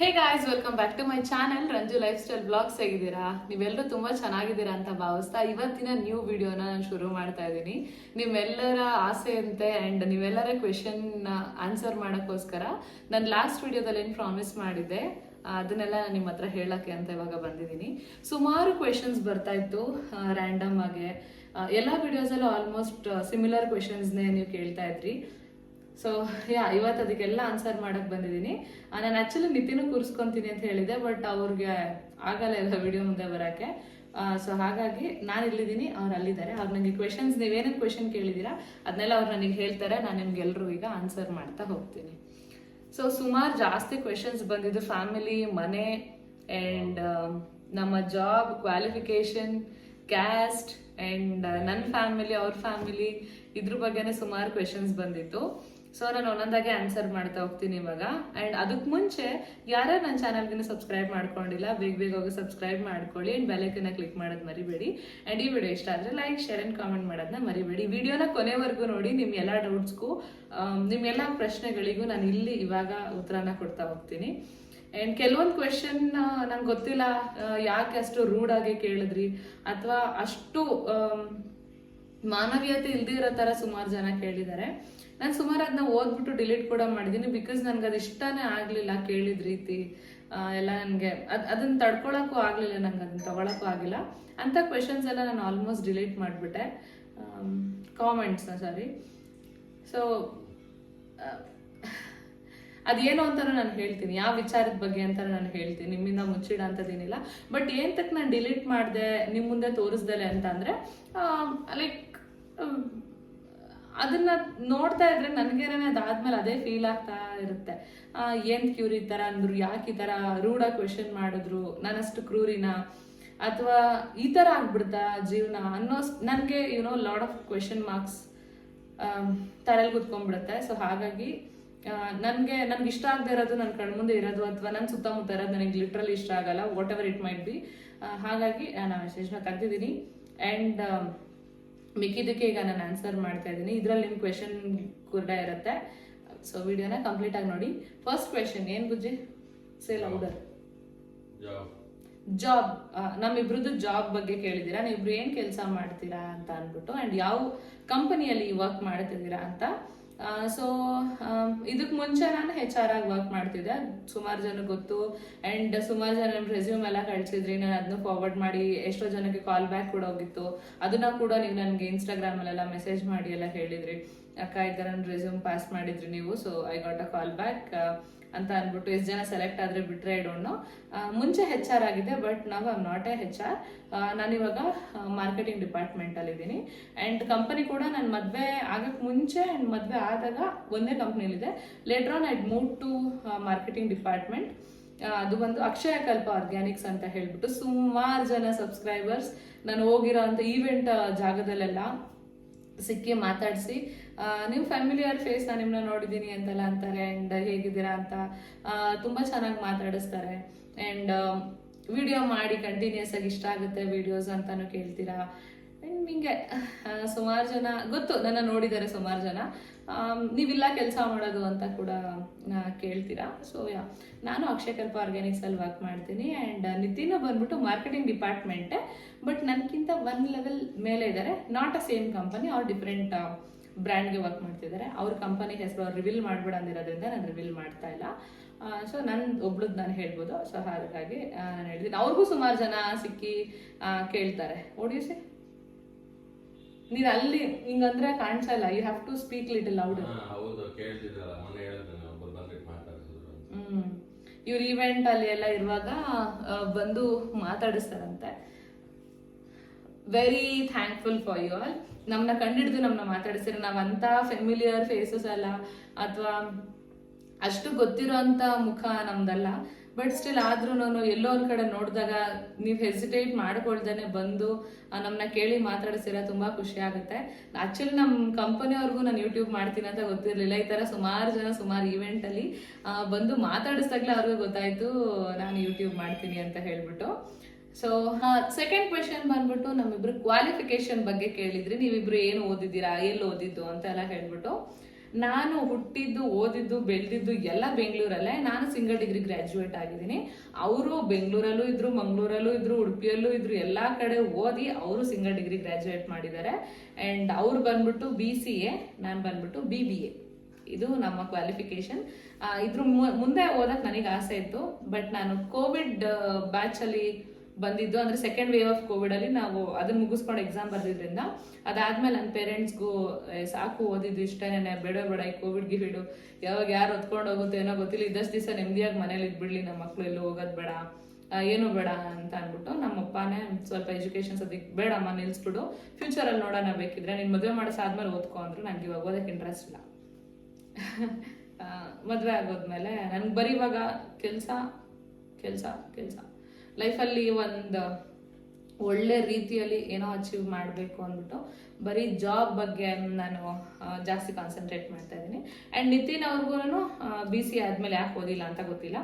Hey guys welcome back to my channel Ranju lifestyle blogs ಹೇಗಿದ್ದೀರಾ? ನೀವೆಲ್ಲರೂ ತುಂಬಾ ಚೆನ್ನಾಗಿದ್ದೀರಾ ಅಂತ ಭಾವಿಸ್ತಾ ಇವತ್ತಿನ ನ್ಯೂ ವಿಡಿಯೋನ ನಾನು ಶುರು ಮಾಡ್ತಾ ಇದ್ದೀನಿ. ನಿಮ್ಮೆಲ್ಲರ ಆಸೆಯಂತೆ ಆ್ಯಂಡ್ ನೀವೆಲ್ಲರ ಕ್ವೆಶನ್ ಆನ್ಸರ್ ಮಾಡೋಕ್ಕೋಸ್ಕರ ನಾನು ಲಾಸ್ಟ್ ವಿಡಿಯೋದಲ್ಲಿ ಏನು ಪ್ರಾಮಿಸ್ ಮಾಡಿದ್ದೆ, ಅದನ್ನೆಲ್ಲ ನಾನು ನಿಮ್ಮ ಹತ್ರ ಹೇಳೋಕ್ಕೆ ಅಂತ ಇವಾಗ ಬಂದಿದ್ದೀನಿ. ಸುಮಾರು ಕ್ವೆಶನ್ಸ್ ಬರ್ತಾ ಇತ್ತು ರ್ಯಾಂಡಮ್ ಆಗಿ. ಎಲ್ಲ ವಿಡಿಯೋಸಲ್ಲೂ ಆಲ್ಮೋಸ್ಟ್ ಸಿಮಿಲರ್ ಕ್ವೆಶನ್ಸ್ನೇ ನೀವು ಕೇಳ್ತಾ ಇದ್ರಿ. ಸೊ ಯಾ ಇವತ್ತು ಅದಕ್ಕೆಲ್ಲ ಆನ್ಸರ್ ಮಾಡಕ್ ಬಂದಿದ್ದೀನಿ. ನಾನು ಆಕ್ಚುಲಿ ನಿತಿನೂ ಕೂರಿಸ್ಕೊಂತೀನಿ ಅಂತ ಹೇಳಿದೆ ಬಟ್ ಅವ್ರಿಗೆ ಆಗಲ್ಲ ಇಲ್ಲ ವಿಡಿಯೋ ಮುಂದೆ ಬರೋಕ್ಕೆ. ಸೊ ಹಾಗಾಗಿ ನಾನು ಇಲ್ಲಿದ್ದೀನಿ, ಅವ್ರು ಅಲ್ಲಿದ್ದಾರೆ. ಅವ್ರು ನನಗೆ ಕ್ವೆಶನ್ಸ್ ನೀವೇನೇನು ಕ್ವೆಶನ್ ಕೇಳಿದ್ದೀರಾ ಅದನ್ನೆಲ್ಲ ಅವ್ರು ನನಗೆ ಹೇಳ್ತಾರೆ. ನಾನು ನಿಮ್ಗೆಲ್ಲರೂ ಈಗ ಆನ್ಸರ್ ಮಾಡ್ತಾ ಹೋಗ್ತೀನಿ. ಸೊ ಸುಮಾರು ಜಾಸ್ತಿ ಕ್ವೆಶನ್ಸ್ ಬಂದಿದ್ದು ಫ್ಯಾಮಿಲಿ ಮನೆ ಆ್ಯಂಡ್ ನಮ್ಮ ಜಾಬ್ ಕ್ವಾಲಿಫಿಕೇಶನ್ ಕ್ಯಾಸ್ಟ್ ಆ್ಯಂಡ್ ನನ್ನ ಫ್ಯಾಮಿಲಿ ಅವ್ರ ಫ್ಯಾಮಿಲಿ ಇದ್ರ ಬಗ್ಗೆನೇ ಸುಮಾರು ಕ್ವೆಶನ್ಸ್ ಬಂದಿತ್ತು. ಸೊ ನಾನು ಒಂದೊಂದಾಗೆ ಆನ್ಸರ್ ಮಾಡ್ತಾ ಹೋಗ್ತೀನಿ ಇವಾಗ. ಆ್ಯಂಡ್ ಅದಕ್ಕೆ ಮುಂಚೆ ಯಾರ್ಯಾರು ನನ್ನ ಚಾನಲ್ಗಿನ ಸಬ್ಸ್ಕ್ರೈಬ್ ಮಾಡ್ಕೊಂಡಿಲ್ಲ, ಬೇಗ ಬೇಗ ಹೋಗಿ ಸಬ್ಸ್ಕ್ರೈಬ್ ಮಾಡ್ಕೊಳ್ಳಿ. ಆ್ಯಂಡ್ ಬೆಲೈಕನ್ನ ಕ್ಲಿಕ್ ಮಾಡೋದು ಮರಿಬೇಡಿ. ಆ್ಯಂಡ್ ಈ ವಿಡಿಯೋ ಇಷ್ಟ ಆದರೆ ಲೈಕ್ ಶೇರ್ ಆ್ಯಂಡ್ ಕಾಮೆಂಟ್ ಮಾಡೋದನ್ನ ಮರಿಬೇಡಿ. ವಿಡಿಯೋನ ಕೊನೆವರೆಗೂ ನೋಡಿ ನಿಮ್ಮ ಎಲ್ಲ ಡೌಟ್ಸ್ಗೂ ನಿಮ್ಮೆಲ್ಲ ಪ್ರಶ್ನೆಗಳಿಗೂ ನಾನು ಇಲ್ಲಿ ಇವಾಗ ಉತ್ತರನ ಕೊಡ್ತಾ ಹೋಗ್ತೀನಿ. ಆ್ಯಂಡ್ ಕೆಲವೊಂದು ಕ್ವೆಶನ್ ನಂಗೆ ಗೊತ್ತಿಲ್ಲ ಯಾಕೆ ಅಷ್ಟು ರೂಡ್ ಆಗಿ ಕೇಳಿದ್ರಿ? ಅಥವಾ ಅಷ್ಟು ಮಾನವೀಯತೆ ಇಲ್ದಿರೋ ಥರ ಸುಮಾರು ಜನ ಕೇಳಿದ್ದಾರೆ ನಾನು ಸುಮಾರು ಅದನ್ನ ಓದ್ಬಿಟ್ಟು ಡಿಲೀಟ್ ಕೂಡ ಮಾಡಿದ್ದೀನಿ ಬಿಕಾಸ್ ನನಗೆ ಅದು ಇಷ್ಟನೇ ಆಗಲಿಲ್ಲ ಕೇಳಿದ ರೀತಿ. ಎಲ್ಲ ನನಗೆ ಅದು ಅದನ್ನ ತಡ್ಕೊಳಕ್ಕೂ ಆಗಲಿಲ್ಲ, ನಂಗೆ ಅದನ್ನ ತಗೊಳಕ್ಕೂ ಆಗಿಲ್ಲ. ಅಂಥ ಕ್ವೆಶನ್ಸ್ ಎಲ್ಲ ನಾನು ಆಲ್ಮೋಸ್ಟ್ ಡಿಲೀಟ್ ಮಾಡಿಬಿಟ್ಟೆ. ಕಾಮೆಂಟ್ಸ್ನ ಸಾರಿ ಸೊ ಅದೇನು ಅಂತ ನಾನು ಹೇಳ್ತೀನಿ. ಯಾವ ವಿಚಾರದ ಬಗ್ಗೆ ಅಂತ ನಾನು ಹೇಳ್ತೀನಿ. ನಿಮ್ಮಿಂದ ಮುಚ್ಚಿಡ ಅಂತದೇನಿಲ್ಲ. ಬಟ್ ಏನ್ ತಕ್ಕ ನಾನು ಡಿಲೀಟ್ ಮಾಡಿದೆ ನಿಮ್ಮ ಮುಂದೆ ತೋರಿಸ್ದಲೆ ಅಂತ ಅಂದ್ರೆ ಲೈಕ್ ಅದನ್ನ ನೋಡ್ತಾ ಇದ್ರೆ ನನಗೇನೆ ಅದಾದ್ಮೇಲೆ ಅದೇ ಫೀಲ್ ಆಗ್ತಾ ಇರುತ್ತೆ. ಏನ್ ಕ್ಯೂರ್ ಈ ತರ ಅಂದ್ರು, ಯಾಕೆ ಈ ತರ ರೂಢ ಕ್ವೆಶನ್ ಮಾಡಿದ್ರು ನಾನಷ್ಟು ಕ್ರೂರಿನ? ಅಥವಾ ಈ ತರ ಆಗ್ಬಿಡ್ತಾ ಜೀವನ ಅನ್ನೋ ನನಗೆ you know lot of question marks ತಲೆಯಲ್ಲಿ ಕುತ್ಕೊಂಡ್ಬಿಡುತ್ತೆ ಸೊ ಹಾಗಾಗಿ ನನಗೆ, ನನ್ಗೆ ಇಷ್ಟ ಆಗದೆ ಇರೋದು ನನ್ನ ಕಣ್ಮುಂದೆ ಇರೋದು ಅಥವಾ ನನ್ನ ಸುತ್ತಮುತ್ತ ಇರೋದು ನನಗೆ ಲಿಟ್ರಲಿ ಇಷ್ಟ ಆಗಲ್ಲ whatever it might be ಹಾಗಾಗಿ ನಾನು ಮೆಸೇಜ್ನ ತೆಗ್ದಿದ್ದೀನಿ ಆ್ಯಂಡ್ ಮಿಕ್ಕಿದ್ದಕ್ಕೆ ಈಗ ನಾನು ಆನ್ಸರ್ ಮಾಡ್ತಾ ಇದ್ದೀನಿ. ಇದರಲ್ಲಿ ನಿಮ್ಮ ಕ್ವೆಶನ್ ಕೂಡ ಇರುತ್ತೆ. ಸೊ ವಿಡಿಯೋನ ಕಂಪ್ಲೀಟ್ ಆಗಿ ನೋಡಿ. ಫಸ್ಟ್ ಕ್ವೆಶನ್ ಏನು Bujji? Say louder job job ನಮ್ಮಿಬ್ರದ್ದು job ಬಗ್ಗೆ ಕೇಳಿದ್ದೀರಾ? ನೀವಿಬ್ರು ಏನು ಕೆಲಸ ಮಾಡ್ತೀರಾ ಅಂತ ಅಂದ್ಬಿಟ್ಟು ಅಂಡ್ ಯಾವ ಕಂಪನಿಯಲ್ಲಿ ವರ್ಕ್ ಮಾಡ್ತಿದ್ದೀರಾ ಅಂತ ಸೊ ಇದಕ್ಕೆ ಮುಂಚೆ ನಾನು ಹೆಚ್ ಆರ್ ಆಗಿ ವರ್ಕ್ ಮಾಡ್ತಿದ್ದೆ. ಸುಮಾರು ಜನ ಗೊತ್ತು. ಅಂಡ್ ಸುಮಾರು ಜನ ರೆಸ್ಯೂಮ್ ಎಲ್ಲ ಕಳಿಸಿದ್ರಿ. ನಾನು ಅದನ್ನ ಫಾರ್ವರ್ಡ್ ಮಾಡಿ ಎಷ್ಟೋ ಜನಕ್ಕೆ ಕಾಲ್ ಬ್ಯಾಕ್ ಕೂಡ ಹೋಗಿತ್ತು. ಅದನ್ನ ಕೂಡ ನೀವು ನನಗೆ ಇನ್ಸ್ಟಾಗ್ರಾಮ್ ಅಲ್ಲೆಲ್ಲ ಮೆಸೇಜ್ ಮಾಡಿ ಎಲ್ಲ ಹೇಳಿದ್ರಿ. ಅಕ್ಕ, ಈ ಥರ ರೆಸ್ಯೂಮ್ ಪಾಸ್ ಮಾಡಿದ್ರಿ ನೀವು so I got a call back ಅಂತ ಅಂದ್ಬಿಟ್ಟು ಎಷ್ಟು ಜನ ಸೆಲೆಕ್ಟ್ ಆದರೆ ಬಿಟ್ರೆ ಇಡೋಣ ಮುಂಚೆ ಹೆಚ್ ಆರ್ ಆಗಿದೆ ಬಟ್ ನಾವು I not a H R ನಾನಿವಾಗ ಮಾರ್ಕೆಟಿಂಗ್ ಡಿಪಾರ್ಟ್ಮೆಂಟಲ್ಲಿ ಇದ್ದೀನಿ. ಆ್ಯಂಡ್ ಕಂಪನಿ ಕೂಡ ನನ್ನ ಮದುವೆ ಆಗಕ್ಕೆ ಮುಂಚೆ ಆ್ಯಂಡ್ ಮದುವೆ ಆದಾಗ ಒಂದೇ ಕಂಪ್ನಿಲಿದೆ later on I'd move to marketing department ಅದು ಬಂದು ಅಕ್ಷಯ ಕಲ್ಪ ಆರ್ಗ್ಯಾನಿಕ್ಸ್ ಅಂತ ಹೇಳ್ಬಿಟ್ಟು ಸುಮಾರು ಜನ ಸಬ್ಸ್ಕ್ರೈಬರ್ಸ್ ನಾನು ಹೋಗಿರೋ ಅಂಥ ಈವೆಂಟ್ ಜಾಗದಲ್ಲೆಲ್ಲ ಸಿಕ್ಕಿ ಮಾತಾಡಿಸಿ ನೀವು ಫ್ಯಾಮಿಲಿಯರ್ ಫೇಸ್ ನಾನು ನಿಮ್ಮನ್ನ ನೋಡಿದ್ದೀನಿ ಅಂತೆಲ್ಲ ಅಂತಾರೆ ಆ್ಯಂಡ್ ಹೇಗಿದ್ದೀರಾ ಅಂತ ತುಂಬ ಚೆನ್ನಾಗಿ ಮಾತಾಡಿಸ್ತಾರೆ. ಆ್ಯಂಡ್ ವಿಡಿಯೋ ಮಾಡಿ ಕಂಟಿನ್ಯೂಸ್ ಆಗಿ ಇಷ್ಟ ಆಗುತ್ತೆ ವಿಡಿಯೋಸ್ ಅಂತಲೂ ಕೇಳ್ತೀರಾ? ಆ್ಯಂಡ್ ಹಿಂಗೆ ಸುಮಾರು ಜನ, ಗೊತ್ತು, ನನ್ನ ನೋಡಿದ್ದಾರೆ ಸುಮಾರು ಜನ. ನೀವಿಲ್ಲ ಕೆಲಸ ಮಾಡೋದು ಅಂತ ಕೂಡ ಕೇಳ್ತೀರಾ? ಸೊ ಯಾ ನಾನು ಅಕ್ಷಯ ಆರ್ಗ್ಯಾನಿಕ್ಸಲ್ಲಿ ವರ್ಕ್ ಮಾಡ್ತೀನಿ ಆ್ಯಂಡ್ ನಿತಿನ ಬಂದ್ಬಿಟ್ಟು ಮಾರ್ಕೆಟಿಂಗ್ ಡಿಪಾರ್ಟ್ಮೆಂಟೇ ಬಟ್ ನನಗಿಂತ ಒನ್ ಲೆವೆಲ್ ಮೇಲೆ ಇದ್ದಾರೆ not a same company are different ಬ್ರ್ಯಾಂಡ್ಗೆ work ಮಾಡ್ತಿದ್ದಾರೆ ಅವ್ರ ಕಂಪನಿ ಹೆಸರು ಅವ್ರು ರಿವೀಲ್ ಮಾಡ್ಬೇಡ ಅಂದಿರೋದ್ರಿಂದ ನಾನು ರಿವೀಲ್ ಮಾಡ್ತಾ ಇಲ್ಲ. ಸೊ ನನ್ನ ಒಬ್ಳದ್ ನಾನು ಹೇಳ್ಬೋದು. ಸೊ ಹಾಗಾಗಿ ನಾನು ಹೇಳ್ತೀನಿ. ಅವ್ರಿಗೂ ಸುಮಾರು ಜನ ಸಿಕ್ಕಿ ಕೇಳ್ತಾರೆ. ಓಡಿಸಿ ನೀನು ಅಲ್ಲಿ ಹಿಂಗಂದ್ರೆ ಕಾಣಿಸಲ್ಲ you have to speak little loud ಇವ್ರ ಈವೆಂಟ್ ಅಲ್ಲಿ ಎಲ್ಲ ಇರುವಾಗ ಬಂದು ಮಾತಾಡಿಸ್ತಾರಂತೆ. Very thankful for you all ನಮ್ಮನ್ನ ಕಂಡಿಡಿದು ನಮ್ಮನ್ನ ನಾವು ನಾವಂತ ಫೆಮಿಲಿಯರ್ ಫೇಸಸ್ ಅಲ್ಲ ಅಥವಾ ಅಷ್ಟು ಗೊತ್ತಿರೋಂಥ ಮುಖ ನಮ್ದಲ್ಲ. ಬಟ್ ಸ್ಟಿಲ್ ಆದ್ರೂ ಎಲ್ಲೋ ಒಂದ್ ಕಡೆ ನೋಡಿದಾಗ ನೀವು ಹೆಸಿಟೇಟ್ ಮಾಡ್ಕೊಳ್ದೇನೆ ಬಂದು ನಮ್ಮನ್ನ ಕೇಳಿ ಮಾತಾಡಿಸಿರ ತುಂಬಾ ಖುಷಿ ಆಗುತ್ತೆ. ಆಕ್ಚುಲಿ ನಮ್ಮ ಕಂಪನಿಯವ್ರಿಗೂ ನಾನು ಯೂಟ್ಯೂಬ್ ಮಾಡ್ತೀನಿ ಅಂತ ಗೊತ್ತಿರಲಿಲ್ಲ. ಈ ತರ ಸುಮಾರು ಜನ ಸುಮಾರು ಈವೆಂಟ್ ಅಲ್ಲಿ ಬಂದು ಮಾತಾಡಿಸ್ದಾಗ್ಲೇ ಅವ್ರಿಗೂ ಗೊತ್ತಾಯ್ತು, ನಾನು ಯೂಟ್ಯೂಬ್ ಮಾಡ್ತೀನಿ ಅಂತ ಹೇಳ್ಬಿಟ್ಟು. ಸೊ ಸೆಕೆಂಡ್ ಕ್ವೆಶನ್ ಬಂದ್ಬಿಟ್ಟು ನಮ್ಮಿಬ್ರು ಕ್ವಾಲಿಫಿಕೇಶನ್ ಬಗ್ಗೆ ಕೇಳಿದ್ರಿ. ನೀವಿಬ್ರು ಏನು ಓದಿದ್ದೀರಾ, ಎಲ್ಲಿ ಓದಿದ್ದು ಅಂತ ಎಲ್ಲ ಹೇಳ್ಬಿಟ್ಟು. ನಾನು ಹುಟ್ಟಿದ್ದು, ಓದಿದ್ದು, ಬೆಳೆದಿದ್ದು ಎಲ್ಲ ಬೆಂಗಳೂರಲ್ಲೇ. ನಾನು ಸಿಂಗಲ್ ಡಿಗ್ರಿ ಗ್ರ್ಯಾಜುಯೇಟ್ ಆಗಿದ್ದೀನಿ. ಅವರು ಬೆಂಗಳೂರಲ್ಲೂ ಇದ್ರು, ಮಂಗಳೂರಲ್ಲೂ ಇದ್ರು, ಉಡುಪಿಯಲ್ಲೂ ಇದ್ರು, ಎಲ್ಲ ಕಡೆ ಓದಿ ಅವರು ಸಿಂಗಲ್ ಡಿಗ್ರಿ ಗ್ರ್ಯಾಜುಯೇಟ್ ಮಾಡಿದ್ದಾರೆ. ಆ್ಯಂಡ್ ಅವ್ರು ಬಂದ್ಬಿಟ್ಟು ಬಿ ಸಿ ಎ ನಾನು ಬಂದ್ಬಿಟ್ಟು ಬಿ ಬಿ ಎ ಇದು ನಮ್ಮ ಕ್ವಾಲಿಫಿಕೇಶನ್ ಇದ್ರ ಮುಂದೆ ಓದಕ್ಕೆ ನನಗೆ ಆಸೆ ಇತ್ತು. ಬಟ್ ನಾನು ಕೋವಿಡ್ ಬ್ಯಾಚ್ ಅಲ್ಲಿ ಬಂದಿದ್ದು. ಅಂದ್ರೆ ಸೆಕೆಂಡ್ ವೇವ್ ಆಫ್ ಕೋವಿಡ್ ಅಲ್ಲಿ ನಾವು ಅದನ್ನ ಮುಗಿಸ್ಕೊಂಡು ಎಕ್ಸಾಮ್ ಬರ್ದಿದ್ರಿಂದ ಅದಾದ್ಮೇಲೆ ನನ್ನ ಪೇರೆಂಟ್ಸ್ಗೂ ಸಾಕು, ಓದಿದ್ದು ಇಷ್ಟೇನೆ ಬೇಡ ಬೇಡ, ಈ ಕೋವಿಡ್ ಗಿವಿಡು ಯಾವಾಗ ಯಾರು ಹೊತ್ಕೊಂಡು ಹೋಗುತ್ತೆ ಏನೋ ಗೊತ್ತಿಲ್ಲ. ಇದ್ದಷ್ಟು ದಿವಸ ನೆಮ್ಮದಿಯಾಗಿ ಮನೇಲಿ ಇದ್ಬಿಡ್ಲಿ ನಮ್ಮ ಮಕ್ಳು ಎಲ್ಲೂ ಹೋಗೋದು ಬೇಡ. ಏನು ಬೇಡ ಅಂತ ಅಂದ್ಬಿಟ್ಟು ನಮ್ಮ ಅಪ್ಪನೇ ಸ್ವಲ್ಪ ಎಜುಕೇಶನ್ ಸದ್ಯಕ್ಕೆ ಬೇಡಮ್ಮ, ನಿಲ್ಸ್ಬಿಡು. ಫ್ಯೂಚರಲ್ಲಿ ನೋಡೋಣ ಬೇಕಿದ್ರೆ ನೀನು ಮದುವೆ ಮಾಡಿಸಾದ್ಮೇಲೆ ಓದ್ಕೊ ಅಂದ್ರೆ ನಂಗೆ ಇವಾಗ ಓದಕ್ಕೆ ಇಂಟ್ರೆಸ್ಟ್ ಇಲ್ಲ. ಮದುವೆ ಆಗೋದ್ಮೇಲೆ ನನ್ಗೆ ಬರೀ ಇವಾಗ ಕೆಲಸ ಕೆಲಸ ಕೆಲಸ. ಲೈಫಲ್ಲಿ ಒಂದು ಒಳ್ಳೆ ರೀತಿಯಲ್ಲಿ ಏನೋ ಅಚೀವ್ ಮಾಡಬೇಕು ಅಂದ್ಬಿಟ್ಟು ಬರೀ ಜಾಬ್ ಬಗ್ಗೆ ನಾನು ಜಾಸ್ತಿ ಕಾನ್ಸಂಟ್ರೇಟ್ ಮಾಡ್ತಾ ಇದ್ದೀನಿ. ಆ್ಯಂಡ್ ನಿತಿನ್ ಅವ್ರಿಗೂ ಬಿ ಸಿ ಆದಮೇಲೆ ಯಾಕೆ ಓದಿಲ್ಲ ಅಂತ ಗೊತ್ತಿಲ್ಲ.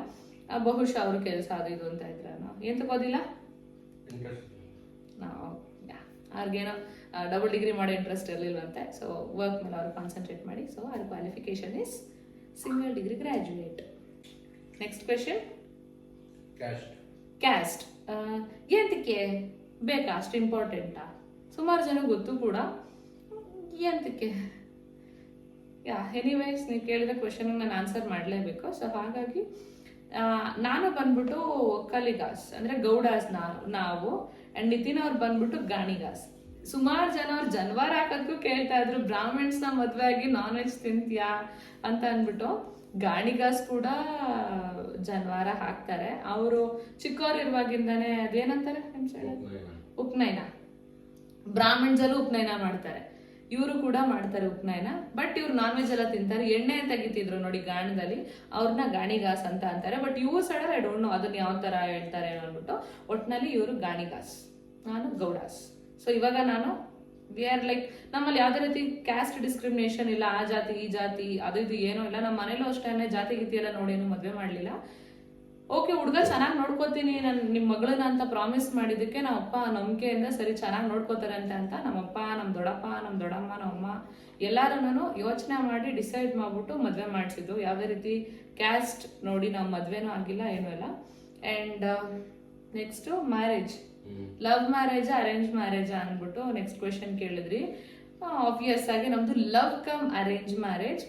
ಬಹುಶಃ ಅವರು ಕೆಲಸ ಅದು ಇದು ಅಂತ ಇದ್ರೆ ಎಂತಕ್ಕೆ ಓದಿಲ್ಲ? ಅವ್ರಿಗೇನೋ ಡಬಲ್ ಡಿಗ್ರಿ ಮಾಡೋ ಇಂಟ್ರೆಸ್ಟ್ ಇರಲಿಲ್ವಂತೆ. ಸೊ ವರ್ಕ್ ಮೇಲೆ ಅವ್ರು ಕಾನ್ಸಂಟ್ರೇಟ್ ಮಾಡಿ. ಸೊ ಅವ್ರ qualification is single degree graduate next question caste ಎಂತಕ್ಕೆ ಬೇಕಾ ಅಷ್ಟು ಇಂಪಾರ್ಟೆಂಟಾ ಸುಮಾರು ಜನ ಗೊತ್ತು ಕೂಡ. ಎಂತಕ್ಕೆ? ಯಾ ಎನಿವೈಸ್ ನೀವು ಕೇಳಿದ ಕ್ವೆಶನ್ ನಾನು ಆನ್ಸರ್ ಮಾಡಲೇಬೇಕು. ಸೊ ಹಾಗಾಗಿ ನಾನು ಬಂದ್ಬಿಟ್ಟು ಒಕ್ಕಲಿಗಾಸ್ ಅಂದ್ರೆ ಗೌಡಾಸ್ ನಾವು ಅಂಡ್ ನಿತಿನ್ ಅವ್ರು ಬಂದ್ಬಿಟ್ಟು ಗಾಣಿಗಾಸ್. ಸುಮಾರು ಜನ ಅವ್ರು ಜನವಾರ ಹಾಕೋದಕ್ಕೂ ಕೇಳ್ತಾ ಇದ್ರು ಬ್ರಾಹ್ಮಿಣ್ಸ್ನ ಮದ್ವೆ ಆಗಿ ನಾನ್ ವೆಜ್ ತಿಂತೀಯಾ ಅಂತ ಅಂದ್ಬಿಟ್ಟು. ಗಾಣಿಗಾಸ್ ಕೂಡ ಜನ್ವಾರ ಹಾಕ್ತಾರೆ. ಅವರು ಚಿಕ್ಕವರಿರುವಾಗಿಂದಾನೆ ಅದೇನಂತಾರೆ? ಉಪ್ನಯನ side ಉಪ್ನಯನ. ಉಪನಯನ. ಬ್ರಾಹ್ಮಣ್ಸಲ್ಲೂ ಉಪನಯನ ಮಾಡ್ತಾರೆ. ಇವರು ಕೂಡ ಮಾಡ್ತಾರೆ ಉಪನಯನ. ಬಟ್ ಇವ್ರು ನಾನ್ ವೆಜ್ ಎಲ್ಲ ತಿಂತಾರೆ. ಎಣ್ಣೆ ತೆಗಿತಿದ್ರು ನೋಡಿ ಗಾಣದಲ್ಲಿ. ಅವ್ರನ್ನ ಗಾಣಿಗಾಸ್ ಅಂತ ಅಂತಾರೆ. ಬಟ್ ಇವ್ರು ಸಡ ಐ ಡೋಂಟ್ ನೋ ಅದನ್ನ ಯಾವ ತರ ಹೇಳ್ತಾರೆ ಅಂದ್ಬಿಟ್ಟು ಒಟ್ನಲ್ಲಿ ಇವರು ಗಾಣಿಗಾಸ್. ನಾನು ಗೌಡಾಸ್. ಸೊ ಇವಾಗ ನಾನು ವಿ ಆರ್ ಲೈಕ್ ನಮ್ಮಲ್ಲಿ ಯಾವುದೇ ರೀತಿ ಕ್ಯಾಸ್ಟ್ ಡಿಸ್ಕ್ರಿಮಿನೇಷನ್ ಇಲ್ಲ, ಆ ಜಾತಿ, ಈ ಜಾತಿ, ಅದು ಇದು ಏನೂ ಇಲ್ಲ. ನಮ್ಮ ಮನೇಲೂ ಅಷ್ಟೇ ಜಾತಿ, ಗೀತಿ ಎಲ್ಲ ನೋಡಿ ಮದುವೆ ಮಾಡಲಿಲ್ಲ. ಓಕೆ ಹುಡುಗ ಚೆನ್ನಾಗಿ ನೋಡ್ಕೋತೀನಿ, ನಾನು ನಿಮ್ಮ ಮಗಳನ್ನ ಅಂತ ಪ್ರಾಮಿಸ್ ಮಾಡಿದ್ದಕ್ಕೆ ನಮ್ಮ ಅಪ್ಪ ನಂಬಿಕೆಯಿಂದ ಸರಿ ಚೆನ್ನಾಗಿ ನೋಡ್ಕೋತಾರೆ ಅಂತ ಅಂತ ನಮ್ಮಪ್ಪ ನಮ್ಮ ದೊಡ್ಡಪ್ಪ ನಮ್ಮ ದೊಡ್ಡಮ್ಮ ನಮ್ಮಮ್ಮ ಎಲ್ಲರೂ ಯೋಚನೆ ಮಾಡಿ ಡಿಸೈಡ್ ಮಾಡಿಬಿಟ್ಟು ಮದುವೆ ಮಾಡಿಸಿದ್ದು. ಯಾವುದೇ ರೀತಿ ಕ್ಯಾಸ್ಟ್ ನೋಡಿ ನಾವು ಮದುವೆನೂ ಆಗಿಲ್ಲ, ಏನೂ ಇಲ್ಲ. And next marriage love marriage arrange marriage ಅಂದ್ಬಿಟ್ಟು ನೆಕ್ಸ್ಟ್ ಕ್ವೆಶನ್ ಕೇಳಿದ್ರಿ. ಆಬ್ವಿಯಸ್ ಆಗಿ ನಮ್ದು love come arrange marriage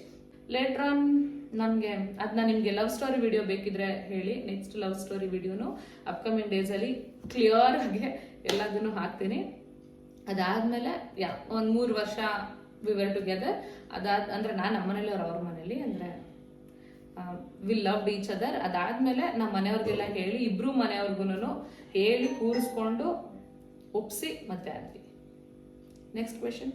later on ನಮಗೆ ಅದನ್ನ ನಿಮಗೆ ಲವ್ ಸ್ಟೋರಿ ವಿಡಿಯೋ ಬೇಕಿದ್ರೆ ಹೇಳಿ. ನೆಕ್ಸ್ಟ್ ಲವ್ ಸ್ಟೋರಿ ವಿಡಿಯೋನು ಅಪ್ಕಮಿಂಗ್ ಡೇಸಲ್ಲಿ ಕ್ಲಿಯರ್ ಆಗಿ ಎಲ್ಲದನ್ನು ಹಾಕ್ತೀನಿ. ಅದಾದ್ಮೇಲೆ, ಯಾ, ಒಂದು ಮೂರು ವರ್ಷ ವಿವರ್ ಟುಗೆದರ್ ಅದಾದ, ಅಂದರೆ ನಾನು ನಮ್ಮ ಮನೇಲಿ ಅವ್ರು ಅವ್ರ ಮನೇಲಿ, ಅಂದ್ರೆ ವಿಲ್ ಲವ್ ಈಚ್ ಅದರ್ ಅದಾದ್ಮೇಲೆ ನಮ್ಮ ಮನೆಯವ್ರಿಗೆಲ್ಲ ಹೇಳಿ ಇಬ್ರು ಮನೆಯವ್ರಿಗೂ ಹೇಳಿ ಕೂರಿಸ್ಕೊಂಡು ಒಪ್ಸಿ ಮತ್ತೆ ಆದ್ವಿ. ನೆಕ್ಸ್ಟ್ ಕ್ವೆಶನ್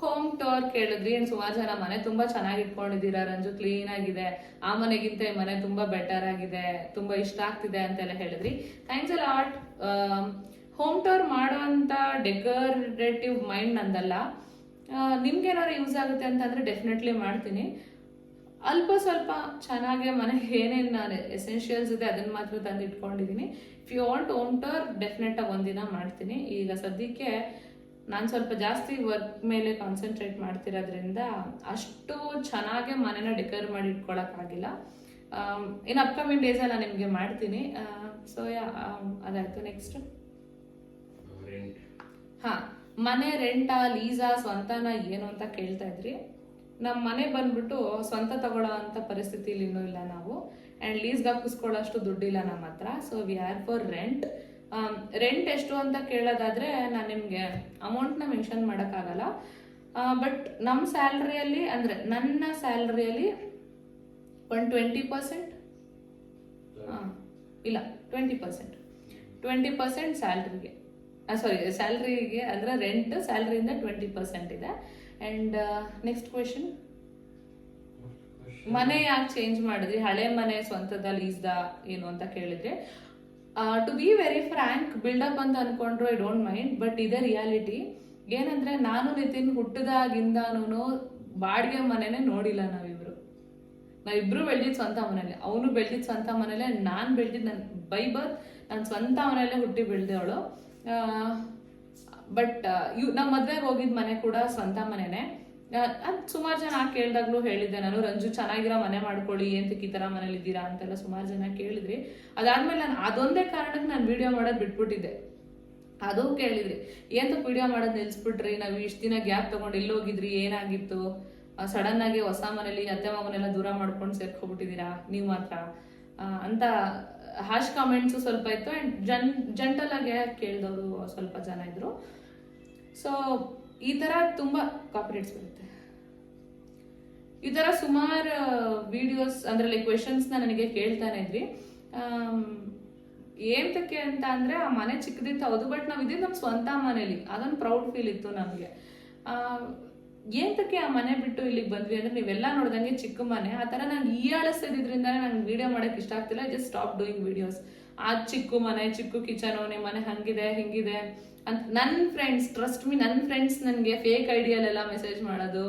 ಹೋಮ್ ಟೂರ್ ಕೇಳಿದ್ರಿ ಏನು ಸುಮಾರು ಜನ ಮನೆ ತುಂಬಾ ಚೆನ್ನಾಗಿ ಇಟ್ಕೊಂಡಿದ್ದೀರಾ ರಂಜು? ಕ್ಲೀನ್ ಆಗಿದೆ. ಆ ಮನೆಗಿಂತ ಈ ಮನೆ ತುಂಬಾ ಬೆಟರ್ ಆಗಿದೆ. ತುಂಬಾ ಇಷ್ಟ ಆಗ್ತಿದೆ ಅಂತೆಲ್ಲ ಹೇಳಿದ್ರಿ. ಥ್ಯಾಂಕ್ಸ್ ಎಲ್ಲ ಆರ್ಟ್ ಹೋಮ್ ಟೋರ್ ಮಾಡುವಂತ ಡೆಕೋರೇಟಿವ್ ಮೈಂಡ್ ನಂದಲ್ಲ. ನಿಮ್ಗೆ ಏನಾದ್ರು ಯೂಸ್ ಆಗುತ್ತೆ ಅಂತಂದ್ರೆ ಡೆಫಿನೆಟ್ಲಿ ಮಾಡ್ತೀನಿ. ಅಲ್ಪ ಸ್ವಲ್ಪ ಚೆನ್ನಾಗಿ ಮನೆಗೆ ಏನೇನು ನಾನು ಎಸೆನ್ಷಿಯಲ್ಸ್ ಇದೆ ಅದನ್ನ ಮಾತ್ರ ತಂದು ಇಟ್ಕೊಂಡಿದ್ದೀನಿ if you want home tour definite ಆಗಿ ಒಂದಿನ ಮಾಡ್ತೀನಿ. ಈಗ ಸದ್ಯಕ್ಕೆ ನಾನು ಸ್ವಲ್ಪ ಜಾಸ್ತಿ ವರ್ಕ್ ಮೇಲೆ ಕಾನ್ಸಂಟ್ರೇಟ್ ಮಾಡ್ತಿರೋದ್ರಿಂದ ಅಷ್ಟು ಚೆನ್ನಾಗಿ ಮನೆನ ಡೆಕೋರ್ ಮಾಡಿ ಇಟ್ಕೊಳಕ್ಕಾಗಿಲ್ಲ ಇನ್ನು ಅಪ್ಕಮಿಂಗ್ ಡೇಸಲ್ಲಿ ನಾನು ನಿಮಗೆ ಮಾಡ್ತೀನಿ. ಸೊ ಅದಾಯ್ತು ನೆಕ್ಸ್ಟ್ ಹಾಂ ಹಾ ಮನೆ ರೆಂಟಾ ಲೀಸಾ ಸ್ವಂತನ ಏನು ಅಂತ ಕೇಳ್ತಾ ಇದ್ರಿ? ನಮ್ಮ ಮನೆ ಬಂದ್ಬಿಟ್ಟು ಸ್ವಂತ ತಗೊಳ್ಳೋ ಅಂತ ಪರಿಸ್ಥಿತಿಲಿ ಇನ್ನೂ ಇಲ್ಲ ನಾವು. ಆ್ಯಂಡ್ ಲೀಸ್ಗೆ ಹಾಕಿಸ್ಕೊಳ್ಳೋಷ್ಟು ದುಡ್ಡಿಲ್ಲ ನಮ್ಮ ಹತ್ರ. So we are for rent rent ಎಷ್ಟು ಅಂತ ಕೇಳೋದಾದ್ರೆ ನಾನು ನಿಮಗೆ ಅಮೌಂಟ್ನ ಮೆನ್ಷನ್ ಮಾಡೋಕ್ಕಾಗಲ್ಲ. ಬಟ್ ನಮ್ಮ ಸ್ಯಾಲ್ರಿಯಲ್ಲಿ ಅಂದರೆ ನನ್ನ ಸ್ಯಾಲ್ರಿಯಲ್ಲಿ ಒನ್ ಟ್ವೆಂಟಿ ಪರ್ಸೆಂಟ್ ಇಲ್ಲ ಟ್ವೆಂಟಿ ಪರ್ಸೆಂಟ್ ಟ್ವೆಂಟಿ ಪರ್ಸೆಂಟ್ ಸ್ಯಾಲ್ರಿಗೆ ಸಾರಿ ಸ್ಯಾಲ್ರಿಗೆ ಅಂದರೆ ರೆಂಟ್ ಸ್ಯಾಲ್ರಿಯಿಂದ ಟ್ವೆಂಟಿ ಪರ್ಸೆಂಟ್ ಇದೆ. ಆ್ಯಂಡ್ ನೆಕ್ಸ್ಟ್ ಕ್ವೆಶನ್ ಮನೆ ಯಾಕೆ ಚೇಂಜ್ ಮಾಡಿದ್ರಿ? ಹಳೆ ಮನೆ ಸ್ವಂತದ ಲೀಸ್ದ ಏನು ಅಂತ ಕೇಳಿದ್ರೆ to be very frank buildup ಅಂತ ಅನ್ಕೊಂಡ್ರು ಐ ಡೋಂಟ್ ಮೈಂಡ್ ಬಟ್ ಇದೇ ರಿಯಾಲಿಟಿ ಏನಂದ್ರೆ ನಾನು ನಿತಿನ್ ಹುಟ್ಟಿದಾಗಿಂದಾನು ಬಾಡಿಗೆ ಮನೆನೇ ನೋಡಿಲ್ಲ ನಾವಿಬ್ರು. ನಾವಿಬ್ರು ಬೆಳ್ದಿದ್ ಸ್ವಂತ ಮನೇಲಿ ಅವನು ಬೆಳ್ದಿದ್ ಸ್ವಂತ ಮನೇಲೆ ನಾನು ಬೆಳೆದಿದ್ದು ನನ್ನ ಬೈ ಬರ್ತ್ ನನ್ನ ಸ್ವಂತ ಮನೇಲೆ ಹುಟ್ಟಿ ಬೆಳ್ದವಳು. ಬಟ್ ಇವ್ ನಮ್ಮ ಮದ್ವೆಗೆ ಹೋಗಿದ್ ಮನೆ ಕೂಡ ಸ್ವಂತ ಮನೆನೇ. ಅದು ಸುಮಾರು ಜನ ಕೇಳಿದಾಗ್ಲೂ ಹೇಳಿದ್ದೆ ನಾನು, ರಂಜು, ಚೆನ್ನಾಗಿರೋ ಮನೆ ಮಾಡ್ಕೊಳ್ಳಿ ಏಂತಕ್ಕೆ ಈ ಥರ ಮನೇಲಿ ಇದ್ದೀರಾ ಅಂತೆಲ್ಲ ಸುಮಾರು ಜನ ಕೇಳಿದ್ರಿ. ಅದಾದ್ಮೇಲೆ ನಾನು ಅದೊಂದೇ ಕಾರಣಕ್ಕೆ ನಾನು ವಿಡಿಯೋ ಮಾಡೋದು ಬಿಟ್ಬಿಟ್ಟಿದ್ದೆ. ಅದು ಕೇಳಿದ್ರಿ. ಏಂತಕ್ಕೆ ವಿಡಿಯೋ ಮಾಡೋದು ನಿಲ್ಸ್ಬಿಟ್ರಿ? ನಾವು ಇಷ್ಟು ದಿನ ಗ್ಯಾಪ್ ತಗೊಂಡು ಎಲ್ಲಿ ಹೋಗಿದ್ರಿ ಏನಾಗಿತ್ತು ಸಡನ್ ಆಗಿ ಹೊಸ ಮನೇಲಿ ಅತ್ತೆ ಮಾವನೆಲ್ಲ ದೂರ ಮಾಡ್ಕೊಂಡು ಸೇರ್ಕೊಬಿಟ್ಟಿದ್ದೀರಾ? ನೀವು ಮಾತ್ರ? ಅಂತ ಹಾಶ್ ಕಾಮೆಂಟ್ಸ್ ಸ್ವಲ್ಪ ಇತ್ತು ಆ್ಯಂಡ್ ಜನ್ ಜಂಟಲ್ ಆಗಿ ಕೇಳಿದವರು ಸ್ವಲ್ಪ ಜನ ಇದ್ರು. ಸೊ ಈ ಥರ ತುಂಬ ಕಾಪರೇಟ್ಸ್ ಬರುತ್ತೆ. ಈ ಥರ ಸುಮಾರು ವಿಡಿಯೋಸ್ ಅಂದ್ರೆ ಲೈಕ್ ಕ್ವೆಶನ್ಸ್ನ ನನಗೆ ಕೇಳ್ತಾನೆ ಇದ್ವಿ. ಏಂತಕ್ಕೆ ಅಂತ ಅಂದರೆ ಆ ಮನೆ ಚಿಕ್ಕದಿತ್ತು ಹೌದು ಬಟ್ ನಾವು ಇದ್ದೀವಿ ನಮ್ಮ ಸ್ವಂತ ಮನೇಲಿ. ಅದೊಂದು ಪ್ರೌಡ್ ಫೀಲ್ ಇತ್ತು ನಮಗೆ. ಏಂತಕ್ಕೆ ಆ ಮನೆ ಬಿಟ್ಟು ಇಲ್ಲಿಗೆ ಬಂದ್ವಿ ಅಂದ್ರೆ ನೀವೆಲ್ಲ ನೋಡ್ದಂಗೆ ಚಿಕ್ಕ ಮನೆ. ಆ ಥರ ನಾನು ಅಳಸದಿದ್ರಿಂದ ನಂಗೆ ವಿಡಿಯೋ ಮಾಡೋಕೆ ಇಷ್ಟ ಆಗ್ತಿಲ್ಲ. ಜಸ್ಟ್ ಸ್ಟಾಪ್ ಡೂಯಿಂಗ್ ವಿಡಿಯೋಸ್ ಆ ಚಿಕ್ಕ ಮನೆ, ಚಿಕ್ಕ ಕಿಚನು ನಿಮ್ಮ ಮನೆ ಹಂಗಿದೆ, ಹಿಂಗಿದೆ ಅಂತ ನನ್ನ ಫ್ರೆಂಡ್ಸ್ ಟ್ರಸ್ಟ್ ಮೀ ನನ್ನ ಫ್ರೆಂಡ್ಸ್ ನನಗೆ ಫೇಕ್ ಐಡಿಯಲ್ಲೆಲ್ಲ ಮೆಸೇಜ್ ಮಾಡೋದು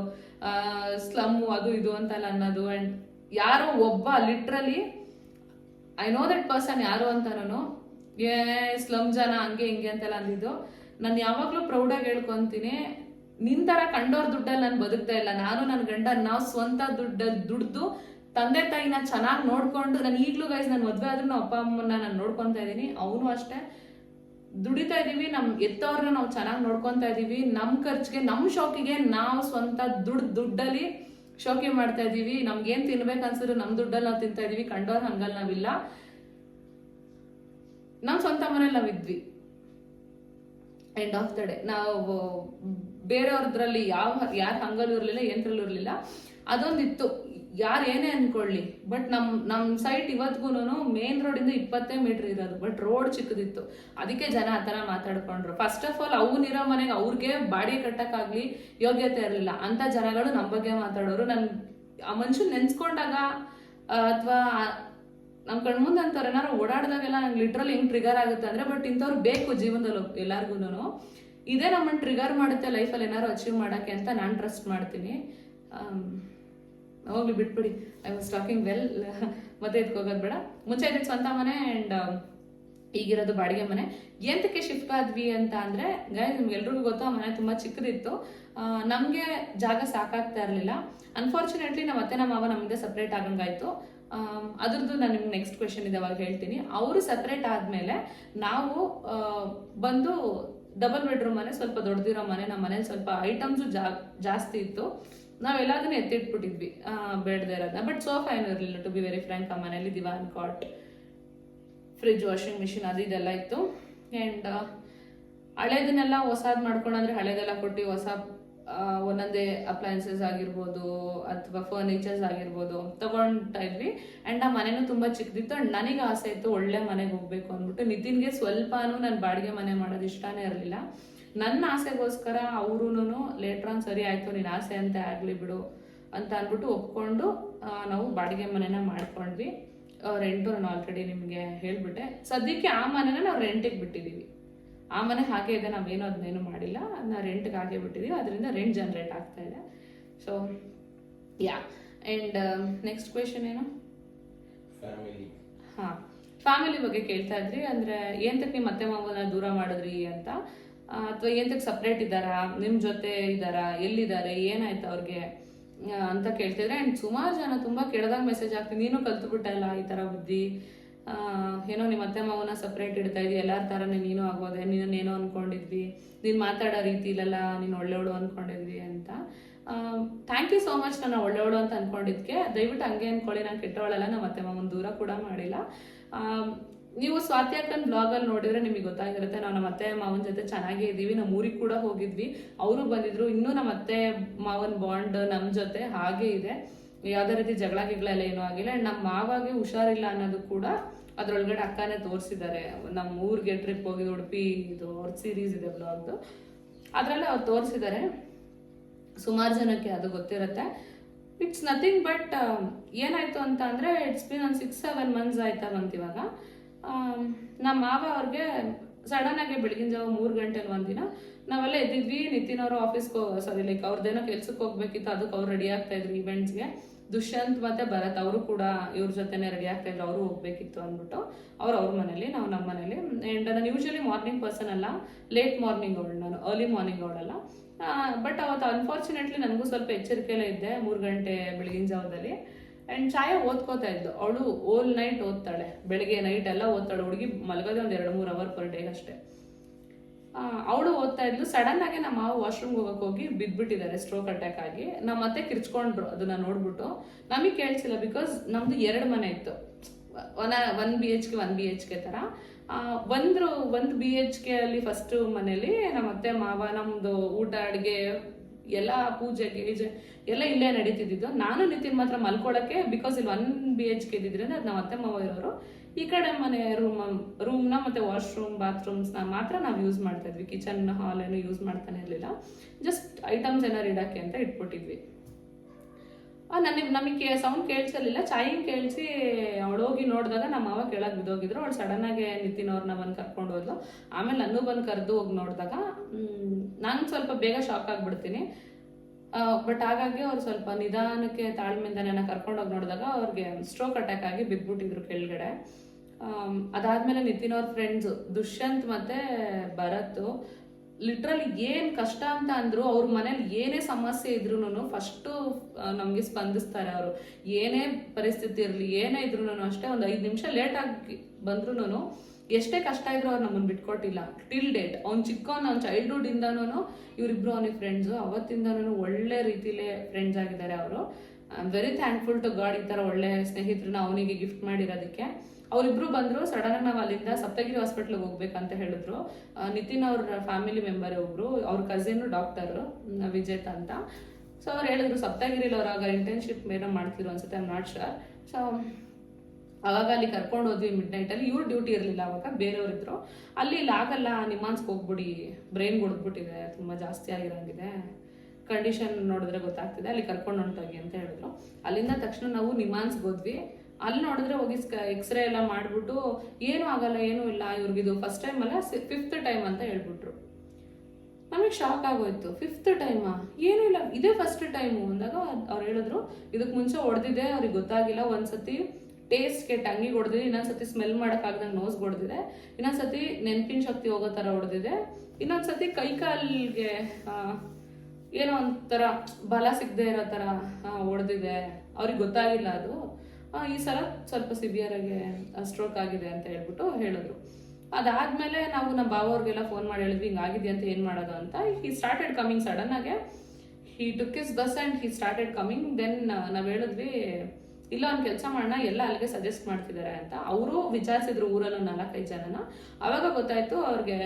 ಸ್ಲಮ್ಮು ಅದು ಇದು ಅಂತೆಲ್ಲ ಅನ್ನೋದು ಆ್ಯಂಡ್ ಯಾರೋ ಒಬ್ಬ literally I know that person ಯಾರು ಅಂತಾನು ಏ ಸ್ಲಮ್ ಜನ ಹಂಗೆ ಹಿಂಗೆ ಅಂತೆಲ್ಲ ಅಂದಿದ್ದು. ನಾನು ಯಾವಾಗಲೂ ಪ್ರೌಡಾಗಿ ಹೇಳ್ಕೊಂತೀನಿ. ನಿನ್ ತರ ಕಂಡೋರ್ ದುಡ್ಡಲ್ಲಿ ನಾನು ಬದುಕ್ತಾ ಇಲ್ಲ. ನಾನು ನನ್ನ ಗಂಡ ನಾವು ಸ್ವಂತ ದುಡ್ಡಲ್ಲಿ ದುಡ್ದು ತಂದೆ ತಾಯಿನ ಚೆನ್ನಾಗಿ ನೋಡ್ಕೊಂಡು, ನಾನು ಈಗಲೂ ಗೈಸ್ ನಾನು ಮದುವೆ ಆದ್ರೂ ನಮ್ಮ ಅಪ್ಪ ಅಮ್ಮನ್ನ ನಾನು ನೋಡ್ಕೊತಾ ಇದ್ದೀನಿ ಅವನು ಅಷ್ಟೇ. ದುಡಿತಾ ಇದೀವಿ, ನಮ್ ಎತ್ತವ್ರನ್ನ ನಾವು ಚೆನ್ನಾಗಿ ನೋಡ್ಕೊತಾ ಇದೀವಿ. ನಮ್ಮ ಖರ್ಚಿಗೆ ನಮ್ಮ ಶೋಕಿಗೆ ನಾವು ಸ್ವಂತ ದುಡ್ಡು ದುಡ್ಡಲ್ಲಿ ಶೋಕಿ ಮಾಡ್ತಾ ಇದೀವಿ. ನಮ್ಗೆ ಏನ್ ತಿನ್ಬೇಕು ಅನ್ಸಿದ್ರು ನಮ್ ದುಡ್ಡಲ್ಲಿ ನಾವು ತಿಂತಾ ಇದೀವಿ. ಕಂಡೋರ್ ಹಂಗಲ್ ನಾವಿಲ್ಲ. ನಮ್ ಸ್ವಂತ ಮನೇಲಿ ನಾವಿದ್ವಿ. ಎಂಡ್ ಆಫ್ ದ ಡೇ ನಾವು ಬೇರೆಯವ್ರದ್ರಲ್ಲಿ ಯಾವ ಯಾರ ಹಂಗಲ್ಲೂ ಇರಲಿಲ್ಲ, ಏನ್ರಲ್ಲೂ ಇರಲಿಲ್ಲ. ಅದೊಂದಿತ್ತು. ಯಾರು ಏನೇ ಅನ್ಕೊಳ್ಳಿ, ಬಟ್ ನಮ್ಮ ನಮ್ಮ ಸೈಟ್ ಇವತ್ಗೂನು ಮೇನ್ ರೋಡಿಂದ ಇಪ್ಪತ್ತೇ ಮೀಟರ್ ಇರೋದು, ಬಟ್ ರೋಡ್ ಚಿಕ್ಕದಿತ್ತು. ಅದಕ್ಕೆ ಜನ ಆ ಥರ ಮಾತಾಡ್ಕೊಂಡ್ರು. ಫಸ್ಟ್ ಆಫ್ ಆಲ್ ಅವನಿರೋ ಮನೆಗೆ ಅವ್ರಿಗೆ ಬಾಡಿ ಕಟ್ಟಕ್ಕಾಗ್ಲಿ ಯೋಗ್ಯತೆ ಇರಲಿಲ್ಲ. ಅಂತ ಜನಗಳು ನಮ್ಮ ಬಗ್ಗೆ ಮಾತಾಡೋರು. ನನ್, ಆ ಮನುಷ್ಯ ನೆನ್ಸ್ಕೊಂಡಾಗ ಅಥವಾ ನಮ್ಮ ಕಣ್ಮುಂದೆ ಅಂತಾರೆ, ಏನಾರು ಓಡಾಡ್ದಾಗೆಲ್ಲ ನಂಗೆ ಲಿಟ್ರಲ್ ಹೆಂಗ್ ಟ್ರಿಗರ್ ಆಗುತ್ತೆ ಅಂದ್ರೆ, ಬಟ್ ಇಂಥವ್ರು ಬೇಕು ಜೀವನದಲ್ಲಿ ಎಲ್ಲಾರ್ಗು ಇದೇ ನಮ್ಮನ್ನ ಟ್ರಿಗರ್ ಮಾಡುತ್ತೆ ಲೈಫಲ್ಲಿ ಏನಾದ್ರು ಅಚೀವ್ ಮಾಡಕ್ಕೆ ಅಂತ ನಾನು ಟ್ರಸ್ಟ್ ಮಾಡ್ತೀನಿ. ಹೋಗ್ಲಿ, ಬಿಟ್ಬಿಡಿ. ಐ ವಾಸ್ ಟಾಕಿಂಗ್ ವೆಲ್ ಮತ್ತೆ ಹೋಗೋದು ಬೇಡ. ಮುಂಚೆ ಇದ್ದಿದ್ದು ಸ್ವಂತ ಮನೆ ಆ್ಯಂಡ್ ಈಗಿರೋದು ಬಾಡಿಗೆ ಮನೆ. ಎಂತಕ್ಕೆ ಶಿಫ್ಟ್ ಆದ್ವಿ ಅಂತ ಅಂದರೆ ನಿಮ್ಗೆ ಎಲ್ರಿಗೂ ಗೊತ್ತು, ಆ ಮನೆ ತುಂಬಾ ಚಿಕ್ಕದಿತ್ತು. ನಮಗೆ ಜಾಗ ಸಾಕಾಗ್ತಾ ಇರಲಿಲ್ಲ. ಅನ್ಫಾರ್ಚುನೇಟ್ಲಿ ನಮ್ಮ ಅತ್ತೆ, ನಮ್ಮ ಮಾವ ನಮ್ಗೆ ಸಪ್ರೇಟ್ ಆಗಂಗಾಯ್ತು. ಅದ್ರದ್ದು ನಾನು ನಿಮ್ಗೆ ನೆಕ್ಸ್ಟ್ ಕ್ವೆಶನ್ ಇದೆ ಅವಾಗ ಹೇಳ್ತೀನಿ. ಅವರು ಸಪ್ರೇಟ್ ಆದ್ಮೇಲೆ ನಾವು ಬಂದು ಡಬಲ್ ಬೆಡ್ರೂಮ್ ಮನೆ, ಸ್ವಲ್ಪ ದೊಡ್ಡದಿರೋ ಮನೆ, ನಮ್ಮ ಮನೇಲಿ ಸ್ವಲ್ಪ ಐಟಮ್ಸು ಜಾಸ್ತಿ ಇತ್ತು. ನಾವೆಲ್ಲದನ್ನ ಎತ್ತಿಟ್ಬಿಟ್ಟಿದ್ವಿ ಬೇಡದೇ ಇರೋದನ್ನ ಬಟ್ ಸೋಫಾ ಏನೂ ಇರಲಿಲ್ಲ ಟು ಬಿ ವೆರಿ ಫ್ರ್ಯಾಂಕ್ ಆ ಮನೇಲಿ ದಿವಾನ್, ಕಾಟ್ ಫ್ರಿಜ್ ವಾಷಿಂಗ್ ಮಿಷಿನ್ ಅದು ಇದೆಲ್ಲ ಇತ್ತು. ಆ್ಯಂಡ್ ಹಳೇದನ್ನೆಲ್ಲ ಹೊಸದು ಮಾಡ್ಕೊಂಡಂದ್ರೆ ಹಳೇದೆಲ್ಲ ಕೊಟ್ಟು ಹೊಸ ಒಂದೊಂದೇ ಅಪ್ಲಯನ್ಸಸ್ ಆಗಿರ್ಬೋದು ಅಥವಾ ಫರ್ನಿಚರ್ಸ್ ಆಗಿರ್ಬೋದು ತಗೊಂಡ್ತಾ ಇದ್ವಿ ಆ್ಯಂಡ್ ಆ ಮನೆನೂ ತುಂಬ ಚಿಕ್ಕದಿತ್ತು. ಆ್ಯಂಡ್ ನನಗೆ ಆಸೆ ಇತ್ತು ಒಳ್ಳೆ ಮನೆಗೆ ಹೋಗ್ಬೇಕು ಅಂದ್ಬಿಟ್ಟು. ನಿತಿನ್ಗೆ ಸ್ವಲ್ಪನೂ ನಾನು ಬಾಡಿಗೆ ಮನೆ ಮಾಡೋದು ಇಷ್ಟನೇ ಇರಲಿಲ್ಲ. ನನ್ನ ಆಸೆಗೋಸ್ಕರ ಅವ್ರೂ ಲೇಟ್ರ್ ಆನ್ ಸರಿ ಆಯಿತು, ನೀನು ಆಸೆ ಅಂತ ಆಗಲಿ ಬಿಡು ಅಂತ ಅಂದ್ಬಿಟ್ಟು ಒಪ್ಕೊಂಡು ನಾವು ಬಾಡಿಗೆ ಮನೆನ ಮಾಡ್ಕೊಂಡ್ವಿ. ರೆಂಟು ನಾನು ಆಲ್ರೆಡಿ ನಿಮಗೆ ಹೇಳ್ಬಿಟ್ಟೆ. ಸದ್ಯಕ್ಕೆ ಆ ಮನೆನ ನಾವು ರೆಂಟಿಗೆ ಬಿಟ್ಟಿದ್ದೀವಿ ಆ ಮನೆ ಹಾಗೆ ಇದೆ ನಾವೇನು ಅದನ್ನೇನು ಮಾಡಿಲ್ಲ. ಅದನ್ನ ರೆಂಟ್ಗೆ ಹಾಗೆ ಬಿಟ್ಟಿದ್ದೀವಿ ಅದರಿಂದ ರೆಂಟ್ ಜನ್ರೇಟ್ ಆಗ್ತಾ ಇದೆ. So yeah and next question ಏನು? ಫ್ಯಾಮಿಲಿ ಹಾ. ಫ್ಯಾಮಿಲಿ ಬಗ್ಗೆ ಕೇಳ್ತಾ ಇದ್ರಿ. ಅಂದ್ರೆ ಏಂತಕ್ಕೆ ನಿಮ್ಮ ಅತ್ತೆ ಮಾವನ ದೂರ ಮಾಡಿದ್ರಿ ಅಂತ? ಅಥವಾ ಏಂತಕ್ಕೆ ಸಪ್ರೇಟ್ ಇದ್ದಾರಾ? ನಿಮ್ಮ ಜೊತೆ ಇದ್ದಾರಾ? ಎಲ್ಲಿದ್ದಾರೆ? ಏನಾಯ್ತು ಅವ್ರಿಗೆ? ಅಂತ ಕೇಳ್ತಿದ್ರೆ ಅಂಡ್ ಸುಮಾರು ಜನ ತುಂಬಾ ಕೆಡದಾಗ ಮೆಸೇಜ್ ಆಗ್ತೀನಿ ನೀನು ಕಲ್ತು ಬಿಟ್ಟಲ್ಲ ಈ ಥರ ಬುದ್ಧಿ? ಏನೋ ನಿಮ್ಮ ಅತ್ತೆ ಮಾವನ ಸಪ್ರೇಟ್ ಇಡ್ತಾ ಇದೀಯ, ಎಲ್ಲರ ಥರನೇ ನೀನು ಆಗೋದೆ ನೀನೇನೋ ಅನ್ಕೊಂಡಿದ್ವಿ, ನೀನು ಮಾತಾಡೋ ರೀತಿ ಇಲ್ಲಲ್ಲ, ನೀನು ಒಳ್ಳೆಯವಳು ಅಂದ್ಕೊಂಡಿದ್ವಿ ಅಂತ. ಥ್ಯಾಂಕ್ ಯು ಸೋ ಮಚ್ ನಾನು ಒಳ್ಳೆಯವಳು ಅಂತ ಅಂದ್ಕೊಂಡಿದ್ದಕ್ಕೆ ದಯವಿಟ್ಟು ಹಂಗೆ ಅನ್ಕೊಳ್ಳಿ, ನಾನು ಕೆಟ್ಟವಳಲ್ಲ, ನಮ್ಮ ಅತ್ತೆ ಮಾವನ ದೂರ ಕೂಡ ಮಾಡಿಲ್ಲ. ನೀವು ಸ್ವಾತಿ ಅಕ್ಕನ ಬ್ಲಾಗಲ್ಲಿ ನೋಡಿದ್ರೆ ನಿಮಗೆ ಗೊತ್ತಾಗಿರುತ್ತೆ, ನಾವು ನಮ್ಮ ಅತ್ತೆ ಮಾವನ ಜೊತೆ ಚೆನ್ನಾಗೇ ಇದ್ದೀವಿ ನಮ್ಮ ಊರಿಗೆ ಕೂಡ ಹೋಗಿದ್ವಿ, ಅವರು ಬಂದಿದ್ರು, ಇನ್ನೂ ನಮ್ಮ ಅತ್ತೆ ಮಾವನ ಬಾಂಡ್ ನಮ್ಮ ಜೊತೆ ಹಾಗೆ ಇದೆ. ಯಾವುದೇ ರೀತಿ ಜಗಳ ಗಿಗಳ ಎಲ್ಲ ಏನೂ ಆಗಿಲ್ಲ ಆ್ಯಂಡ್ ನಮ್ಮ ಮಾವಾಗೆ ಹುಷಾರಿಲ್ಲ ಅನ್ನೋದು ಕೂಡ ಅದ್ರೊಳಗಡೆ ಅಕ್ಕನೇ ತೋರಿಸಿದ್ದಾರೆ. ನಮ್ಮ ಊರಿಗೆ ಟ್ರಿಪ್ ಹೋಗಿದ್ದು ಉಡುಪಿ ಇದು ಅವ್ರ ಸೀರೀಸ್ ಇದೆ ಬ್ಲಾಗ್ದು ಅದರಲ್ಲೇ ಅವ್ರು ತೋರಿಸಿದ್ದಾರೆ. ಸುಮಾರು ಜನಕ್ಕೆ ಅದು ಗೊತ್ತಿರುತ್ತೆ. ಇಟ್ಸ್ ನಥಿಂಗ್ ಬಟ್ ಏನಾಯ್ತು ಅಂತ ಅಂದರೆ ಇಟ್ಸ್ ಬಿನ್ ಒಂದು ಸಿಕ್ಸ್ ಸೆವೆನ್ ಮಂತ್ಸ್ ಆಯ್ತಾ ಬಂತು ಇವಾಗ. ಆಮ್, ನಮ್ಮ ಮಾವ ಅವ್ರಿಗೆ ಸಡನ್ ಆಗಿ ಬೆಳಗಿನ ಜಾವ ಮೂರು ಗಂಟೆಲಿ ಒಂದಿನ ನಾವೆಲ್ಲ ಎದ್ದಿದ್ವಿ ನಿತಿನ್ ಅವರು ಆಫೀಸ್ಗೆ ಸಾರಿ ಲೈಕ್ ಅವ್ರದ್ದೇನೋ ಕೆಲ್ಸಕ್ಕೆ ಹೋಗ್ಬೇಕಿತ್ತು ಅದಕ್ಕೆ ಅವ್ರು ರೆಡಿ ಆಗ್ತಾ ಇದ್ರು ಇವೆಂಟ್ಸ್ಗೆ ದುಷ್ಯಂತ್ ಮತ್ತೆ ಭರತ್ ಅವರು ಕೂಡ ಇವ್ರ ಜೊತೆನೆ ರೆಡಿ ಆಗ್ತಾ ಇದ್ರು, ಅವರು ಹೋಗ್ಬೇಕಿತ್ತು ಅಂದ್ಬಿಟ್ಟು ಅವ್ರು ಅವ್ರ ಮನೇಲಿ, ನಾವು ನಮ್ಮ ಮನೇಲಿ. ಆ್ಯಂಡ್ ನಾನು ಯೂಶಲಿ ಮಾರ್ನಿಂಗ್ ಪರ್ಸನ್ ಅಲ್ಲ ಲೇಟ್ ಮಾರ್ನಿಂಗ್ ಅವಳು ನಾನು ಅರ್ಲಿ ಮಾರ್ನಿಂಗ್ ಅವಳಲ್ಲ. ಬಟ್ ಅವತ್ತು ಅನ್ಫಾರ್ಚುನೇಟ್ಲಿ ನನಗೂ ಸ್ವಲ್ಪ ಎಚ್ಚರಿಕೆಯಲ್ಲೇ ಇದ್ದೆ ಮೂರು ಗಂಟೆ ಬೆಳಗಿನ ಜಾವದಲ್ಲಿ. ಆ್ಯಂಡ್ ಛಾಯಾ ಓದ್ಕೋತಾ ಇದ್ದು ಅವಳು ಓಲ್ ನೈಟ್ ಓದ್ತಾಳೆ. ಬೆಳಗ್ಗೆ ನೈಟ್ ಎಲ್ಲ ಓದ್ತಾಳೆ. ಹುಡುಗಿ ಮಲಗೋದೇ ಒಂದು ಎರಡು ಮೂರು ಅವರ್ ಪರ್ ಡೇ ಅಷ್ಟೇ. ಅವಳು ಓದ್ತಾ ಇದ್ಲು. ಸಡನ್ ಆಗಿ ನಮ್ಮ ಮಾವು ವಾಶ್ರೂಮ್ ಹೋಗಕ್ಕೆ ಹೋಗಿ ಬಿದ್ಬಿಟ್ಟಿದ್ದಾರೆ ಸ್ಟ್ರೋಕ್ ಅಟ್ಯಾಕ್ ಆಗಿ. ನಮ್ಮ ಮತ್ತೆ ಕಿರ್ಚ್ಕೊಂಡ್ರು ಅದನ್ನ ನೋಡ್ಬಿಟ್ಟು. ನಮಗೆ ಕೇಳಿಸಿಲ್ಲ ಬಿಕಾಸ್ ನಮ್ದು ಎರಡು ಮನೆ ಇತ್ತು. One one B H K one B H K ಥರ ಒಂದ್ರು, ಒಂದು ಬಿ ಎಚ್ ಕೆ ಅಲ್ಲಿ ಫಸ್ಟ್ ಮನೇಲಿ ನಮ್ಮ ಅತ್ತೆ ಮಾವ ನಮ್ದು ಊಟ, ಅಡುಗೆ, ಎಲ್ಲ ಪೂಜೆ, ಗೀಜೆ ಎಲ್ಲ ಇಲ್ಲೇ ನಡೀತಿದ್ದು ನಾನು ನಿತಿನ್ ಮಾತ್ರ ಮಲ್ಕೊಳ್ಳೋಕ್ಕೆ ಬಿಕಾಸ್ ಇಲ್ಲಿ ಒನ್ ಬಿ ಎಚ್ ಕೆ ಇದ್ದಿದ್ರಿಂದ ಅದು ನಮ್ಮ ಅತ್ತೆ, ಮಾವ ಇರೋರು. ಈ ಕಡೆ ಮನೆ ರೂಮ್ ರೂಮ್ನ ಮತ್ತೆ ವಾಶ್ರೂಮ್ ಬಾತ್ರೂಮ್ಸ್ನ ಮಾತ್ರ ನಾವು ಯೂಸ್ ಮಾಡ್ತಾ ಇದ್ವಿ. ಕಿಚನ್ ಹಾಲ್ ಏನು ಯೂಸ್ ಮಾಡ್ತಾನೆ ಇರಲಿಲ್ಲ. ಜಸ್ಟ್ ಐಟಮ್ಸ್ ಏನಾರು ಇಡಕ್ಕೆ ಅಂತ ಇಟ್ಬಿಟ್ಟಿದ್ವಿ. ನನಗೆ, ನಮಗೆ ಸೌಂಡ್ ಕೇಳಿಸಲಿಲ್ಲ. ಚಾಯಿಂಗ್ ಕೇಳಿಸಿ ಹೋಗಿ ನೋಡಿದಾಗ ನಮ್ಮ ಮಾವ ಕೆಳಗೆ ಬಿದ್ದೋಗಿದ್ರು. ಅವಳು ಸಡನ್ ಆಗಿ ನಿತಿನ್ ಅವ್ರನ್ನ ಬಂದು ಕರ್ಕೊಂಡು ಹೋದ್ಲು. ಆಮೇಲೆ ನನ್ನೂ ಬಂದು ಕರೆದು ಹೋಗಿ ನೋಡಿದಾಗ ನಾನು ಸ್ವಲ್ಪ ಬೇಗ ಶಾಕ್ ಆಗಿಬಿಡ್ತೀನಿ. ಬಟ್ ಹಾಗಾಗಿ ಅವ್ರು ಸ್ವಲ್ಪ ನಿಧಾನಕ್ಕೆ ತಾಳ್ಮೆಯಿಂದ ನನ್ನ ಕರ್ಕೊಂಡೋಗಿ ನೋಡಿದಾಗ ಅವ್ರಿಗೆ ಸ್ಟ್ರೋಕ್ ಅಟ್ಯಾಕ್ ಆಗಿ ಬಿದ್ದುಬಿಟ್ಟಿದ್ರು ಕೆಳಗಡೆ. ಅದಾದ್ಮೇಲೆ ನಿತಿನ್ ಅವ್ರ ಫ್ರೆಂಡ್ಸ್ ದುಷ್ಯಂತ್ ಮತ್ತೆ ಭರತ್ ಲಿಟ್ರಲಿ ಏನ್ ಕಷ್ಟ ಅಂತ ಅಂದ್ರು ಅವ್ರ ಮನೇಲಿ ಏನೇ ಸಮಸ್ಯೆ ಇದ್ರು ಫಸ್ಟು ನಮಗೆ ಸ್ಪಂದಿಸ್ತಾರೆ ಅವರು. ಏನೇ ಪರಿಸ್ಥಿತಿ ಇರಲಿ, ಏನೇ ಇದ್ರು ಅಷ್ಟೇ ಒಂದು ಐದು ನಿಮಿಷ ಲೇಟ್ ಆಗಿ ಬಂದ್ರು ಎಷ್ಟೇ ಕಷ್ಟ ಇದ್ರು ಅವ್ರು ನಮ್ಮನ್ನು ಬಿಟ್ಕೊಟ್ಟಿಲ್ಲ. ಟಿಲ್ ಡೇಟ್ ಅವ್ನು ಚಿಕ್ಕವನ್, ಅವ್ನ ಚೈಲ್ಡ್ಹುಡ್ ಇಂದಾನು ಇವರಿಬ್ರು ಅವನಿಗೆ ಫ್ರೆಂಡ್ಸು ಅವತ್ತಿಂದನೂ ಒಳ್ಳೆ ರೀತಿಲೇ ಫ್ರೆಂಡ್ಸ್ ಆಗಿದ್ದಾರೆ ಅವರು. I am very thankful to god ಈ ಥರ ಒಳ್ಳೆ ಸ್ನೇಹಿತರನ್ನ ಅವನಿಗೆ ಗಿಫ್ಟ್ ಮಾಡಿರೋದಕ್ಕೆ. ಅವರಿಬ್ರು ಬಂದ್ರು ಸಡನ್ ಆಗಿ ನಾವು ಅಲ್ಲಿಂದ ಸಪ್ತಗಿರಿ ಹಾಸ್ಪಿಟ್ಲಿಗೆ ಹೋಗ್ಬೇಕಂತ ಹೇಳಿದ್ರು. ನಿತಿನ್ ಅವ್ರ ಫ್ಯಾಮಿಲಿ ಮೆಂಬರ್ ಒಬ್ರು. ಅವ್ರ ಕಸಿನ್ ಡಾಕ್ಟರ್ ವಿಜೇತ್ ಅಂತ. ಸೊ ಅವ್ರು ಹೇಳಿದ್ರು, ಸಪ್ತಗಿರಿಲಿ ಅವ್ರಾಗ ಇಂಟರ್ನ್ಶಿಪ್ ಏನೋ ಮಾಡ್ತಿರೋ ಅನ್ಸುತ್ತೆ ಐ ನಾಟ್ ಶೋರ್ ಸೊ ಅವಾಗ ಅಲ್ಲಿ ಕರ್ಕೊಂಡು ಹೋದ್ವಿ ಮಿಡ್ ನೈಟಲ್ಲಿ ಇವ್ರು ಡ್ಯೂಟಿ ಇರಲಿಲ್ಲ ಅವಾಗ ಬೇರೆಯವ್ರಿದ್ರು ಅಲ್ಲಿ ಇಲ್ಲಿ ಆಗಲ್ಲ ಹೋಗ್ಬಿಡಿ. ಬ್ರೈನ್ ಹೊಡೆದ್ಬಿಟ್ಟಿದೆ ತುಂಬ ಜಾಸ್ತಿ ಆಗಿರಂಗಿದೆ. ಕಂಡೀಷನ್ ನೋಡಿದ್ರೆ ಗೊತ್ತಾಗ್ತಿದೆ, ಅಲ್ಲಿ ಕರ್ಕೊಂಡು ಹೊಂಟೋಗಿ ಅಂತ ಹೇಳಿದ್ರು. ಅಲ್ಲಿಂದ ತಕ್ಷಣ ನಾವು ನಿಮಾನ್ಸ್ಗೆ ಹೋದ್ವಿ. ಅಲ್ಲಿ ನೋಡಿದ್ರೆ ಹೋಗಿ ಎಕ್ಸ್ರೇ ಎಲ್ಲ ಮಾಡಿಬಿಟ್ಟು, ಏನೂ ಆಗಲ್ಲ, ಏನೂ ಇಲ್ಲ ಇವ್ರಿಗಿದು ಫಸ್ಟ್ ಟೈಮ್ ಅಲ್ಲ ಫಿಫ್ತ್ ಟೈಮ್ ಅಂತ ಹೇಳ್ಬಿಟ್ರು. ನಮಗೆ ಶಾಕ್ ಆಗೋಯ್ತು. ಫಿಫ್ತ್ ಟೈಮಾ ಏನೂ ಇಲ್ಲ, ಇದೇ ಫಸ್ಟ್ ಟೈಮು ಅಂದಾಗ ಅವ್ರು ಹೇಳಿದ್ರು ಇದಕ್ಕೆ ಮುಂಚೆ ಹೊಡೆದಿದೆ, ಅವ್ರಿಗೆ ಗೊತ್ತಾಗಿಲ್ಲ, ಒಂದ್ಸತಿ ಟೇಸ್ಟ್ಗೆ ಟಂಗಿ ಹೊಡೆದಿದೆ, ಇನ್ನೊಂದ್ಸತಿ ಸ್ಮೆಲ್ ಮಾಡೋಕ್ಕಾಗ್ದಂಗೆ ನೋಸ್ ಹೊಡೆದಿದೆ. ಇನ್ನೊಂದ್ಸತಿ ನೆನಪಿನ ಶಕ್ತಿ ಹೋಗೋ ಥರ ಹೊಡೆದಿದೆ. ಇನ್ನೊಂದ್ಸತಿ ಕೈ ಕಾಲಿಗೆ ಏನೋ ಒಂಥರ ಬಲ ಸಿಗದೆ ಇರೋ ಥರ ಹೊಡೆದಿದೆ. ಅವ್ರಿಗೆ ಗೊತ್ತಾಗಿಲ್ಲ ಅದು. ಈ ಸಲ ಸ್ವಲ್ಪ ಸಿವಿಯರ್ ಆಗಿ ಸ್ಟ್ರೋಕ್ ಆಗಿದೆ ಅಂತ ಹೇಳ್ಬಿಟ್ಟು ಹೇಳಿದ್ರು. ಅದಾದ್ಮೇಲೆ ನಾವು ನಮ್ಮ ಬಾವವ್ರಿಗೆಲ್ಲ ಫೋನ್ ಮಾಡಿ ಹೇಳಿದ್ವಿ ಹಿಂಗಾಗಿದೆ ಅಂತ ಏನು ಮಾಡೋದು ಅಂತ? ಹಿ ಸ್ಟಾರ್ಟೆಡ್ ಕಮಿಂಗ್ ಸಡನ್ ಆಗಿ. He took his bus and he started coming then ನಾವು ಹೇಳಿದ್ವಿ ಇಲ್ಲ ಒಂದು ಕೆಲಸ ಮಾಡೋಣ ಎಲ್ಲ ಅಲ್ಲಿಗೆ ಸಜೆಸ್ಟ್ ಮಾಡ್ತಿದ್ದಾರೆ ಅಂತ. ಅವರು ವಿಚಾರಿಸಿದ್ರು ಊರಲ್ಲಿ ನಾಲ್ಕೈದು ಜನನ. ಅವಾಗ ಗೊತ್ತಾಯ್ತು ಅವ್ರಿಗೆ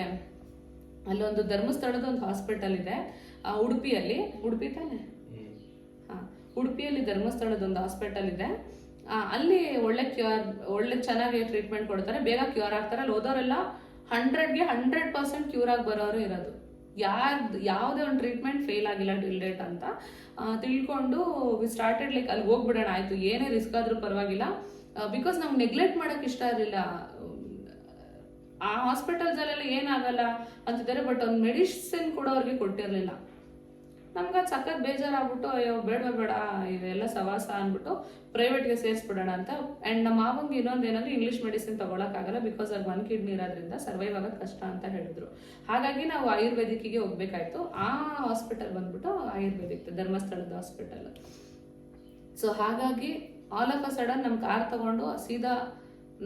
ಅಲ್ಲೊಂದು ಧರ್ಮಸ್ಥಳದ ಒಂದು ಹಾಸ್ಪಿಟಲ್ ಇದೆ ಉಡುಪಿಯಲ್ಲಿ. ಉಡುಪಿ ತಾನೆ? ಹಾ, ಉಡುಪಿಯಲ್ಲಿ ಧರ್ಮಸ್ಥಳದ ಒಂದು ಹಾಸ್ಪಿಟಲ್ ಇದೆ. ಅಲ್ಲಿ ಒಳ್ಳೆ ಕ್ಯೂರ್ ಒಳ್ಳೆ ಚೆನ್ನಾಗಿ ಟ್ರೀಟ್ಮೆಂಟ್ ಕೊಡ್ತಾರೆ. ಬೇಗ ಕ್ಯೂರ್ ಆಗ್ತಾರೆ. ಅಲ್ಲಿ ಹೋದವರೆಲ್ಲ ಹಂಡ್ರೆಡ್ಗೆ ಹಂಡ್ರೆಡ್ ಪರ್ಸೆಂಟ್ ಕ್ಯೂರ್ ಆಗಿ ಬರೋರು ಇರೋದು. ಯಾರ್ದು ಯಾವುದೇ ಒಂದು ಟ್ರೀಟ್ಮೆಂಟ್ ಫೇಲ್ ಆಗಿಲ್ಲ ಟಿಲ್ ಡೇಟ್ ಅಂತ ತಿಳ್ಕೊಂಡು ವಿ ಸ್ಟಾರ್ಟೆಡ್ ಲೈಕ್ ಅಲ್ಲಿ ಹೋಗ್ಬಿಡೋಣ, ಆಯಿತು, ಏನೇ ರಿಸ್ಕ್ ಆದ್ರೂ ಪರವಾಗಿಲ್ಲ. ಬಿಕಾಸ್ ನಮ್ಗೆ ನೆಗ್ಲೆಕ್ಟ್ ಮಾಡಕ್ ಇಷ್ಟ ಇರಲಿಲ್ಲ. ಆ ಹಾಸ್ಪಿಟಲ್ಸ್ ಅಲ್ಲೆಲ್ಲ ಏನಾಗಲ್ಲ ಅಂತಿದ್ದಾರೆ ಬಟ್ ಒಂದು ಮೆಡಿಸಿನ್ ಕೂಡ ಅವ್ರಿಗೆ ಕೊಟ್ಟಿರಲಿಲ್ಲ. ನಮ್ಗೆ ಅದು ಸಖತ್ ಬೇಜಾರಾಗ್ಬಿಟ್ಟು, ಅಯ್ಯೋ, ಬೇಡ ಬೇಡ ಇವೆಲ್ಲ ಸವಾಸ ಅಂದ್ಬಿಟ್ಟು ಪ್ರೈವೇಟ್ಗೆ ಸೇರಿಸ್ಬಿಡೋಣ ಅಂತ. ಆ್ಯಂಡ್ ನಮ್ಮ ಮಾವಂಗೆ ಇನ್ನೊಂದು ಏನಂದ್ರೆ ಇಂಗ್ಲೀಷ್ ಮೆಡಿಸಿನ್ ತಗೊಳಕ್ಕಾಗಲ್ಲ ಬಿಕಾಸ್ ಅದು ಒನ್ ಕಿಡ್ನಿ ಇರೋದ್ರಿಂದ ಸರ್ವೈವ್ ಆಗೋದು ಕಷ್ಟ ಅಂತ ಹೇಳಿದ್ರು. ಹಾಗಾಗಿ ನಾವು ಆಯುರ್ವೇದಿಕ್ಕಿಗೆ ಹೋಗ್ಬೇಕಾಯ್ತು. ಆ ಹಾಸ್ಪಿಟಲ್ ಬಂದ್ಬಿಟ್ಟು ಆಯುರ್ವೇದಿಕ್ ಧರ್ಮಸ್ಥಳದ ಹಾಸ್ಪಿಟಲ್ ಸೊ ಹಾಗಾಗಿ ಆಲ್ ಆಫ್ ಅ ಸಡನ್ ನಮ್ಮ ಕಾರ್ ತಗೊಂಡು ಸೀದಾ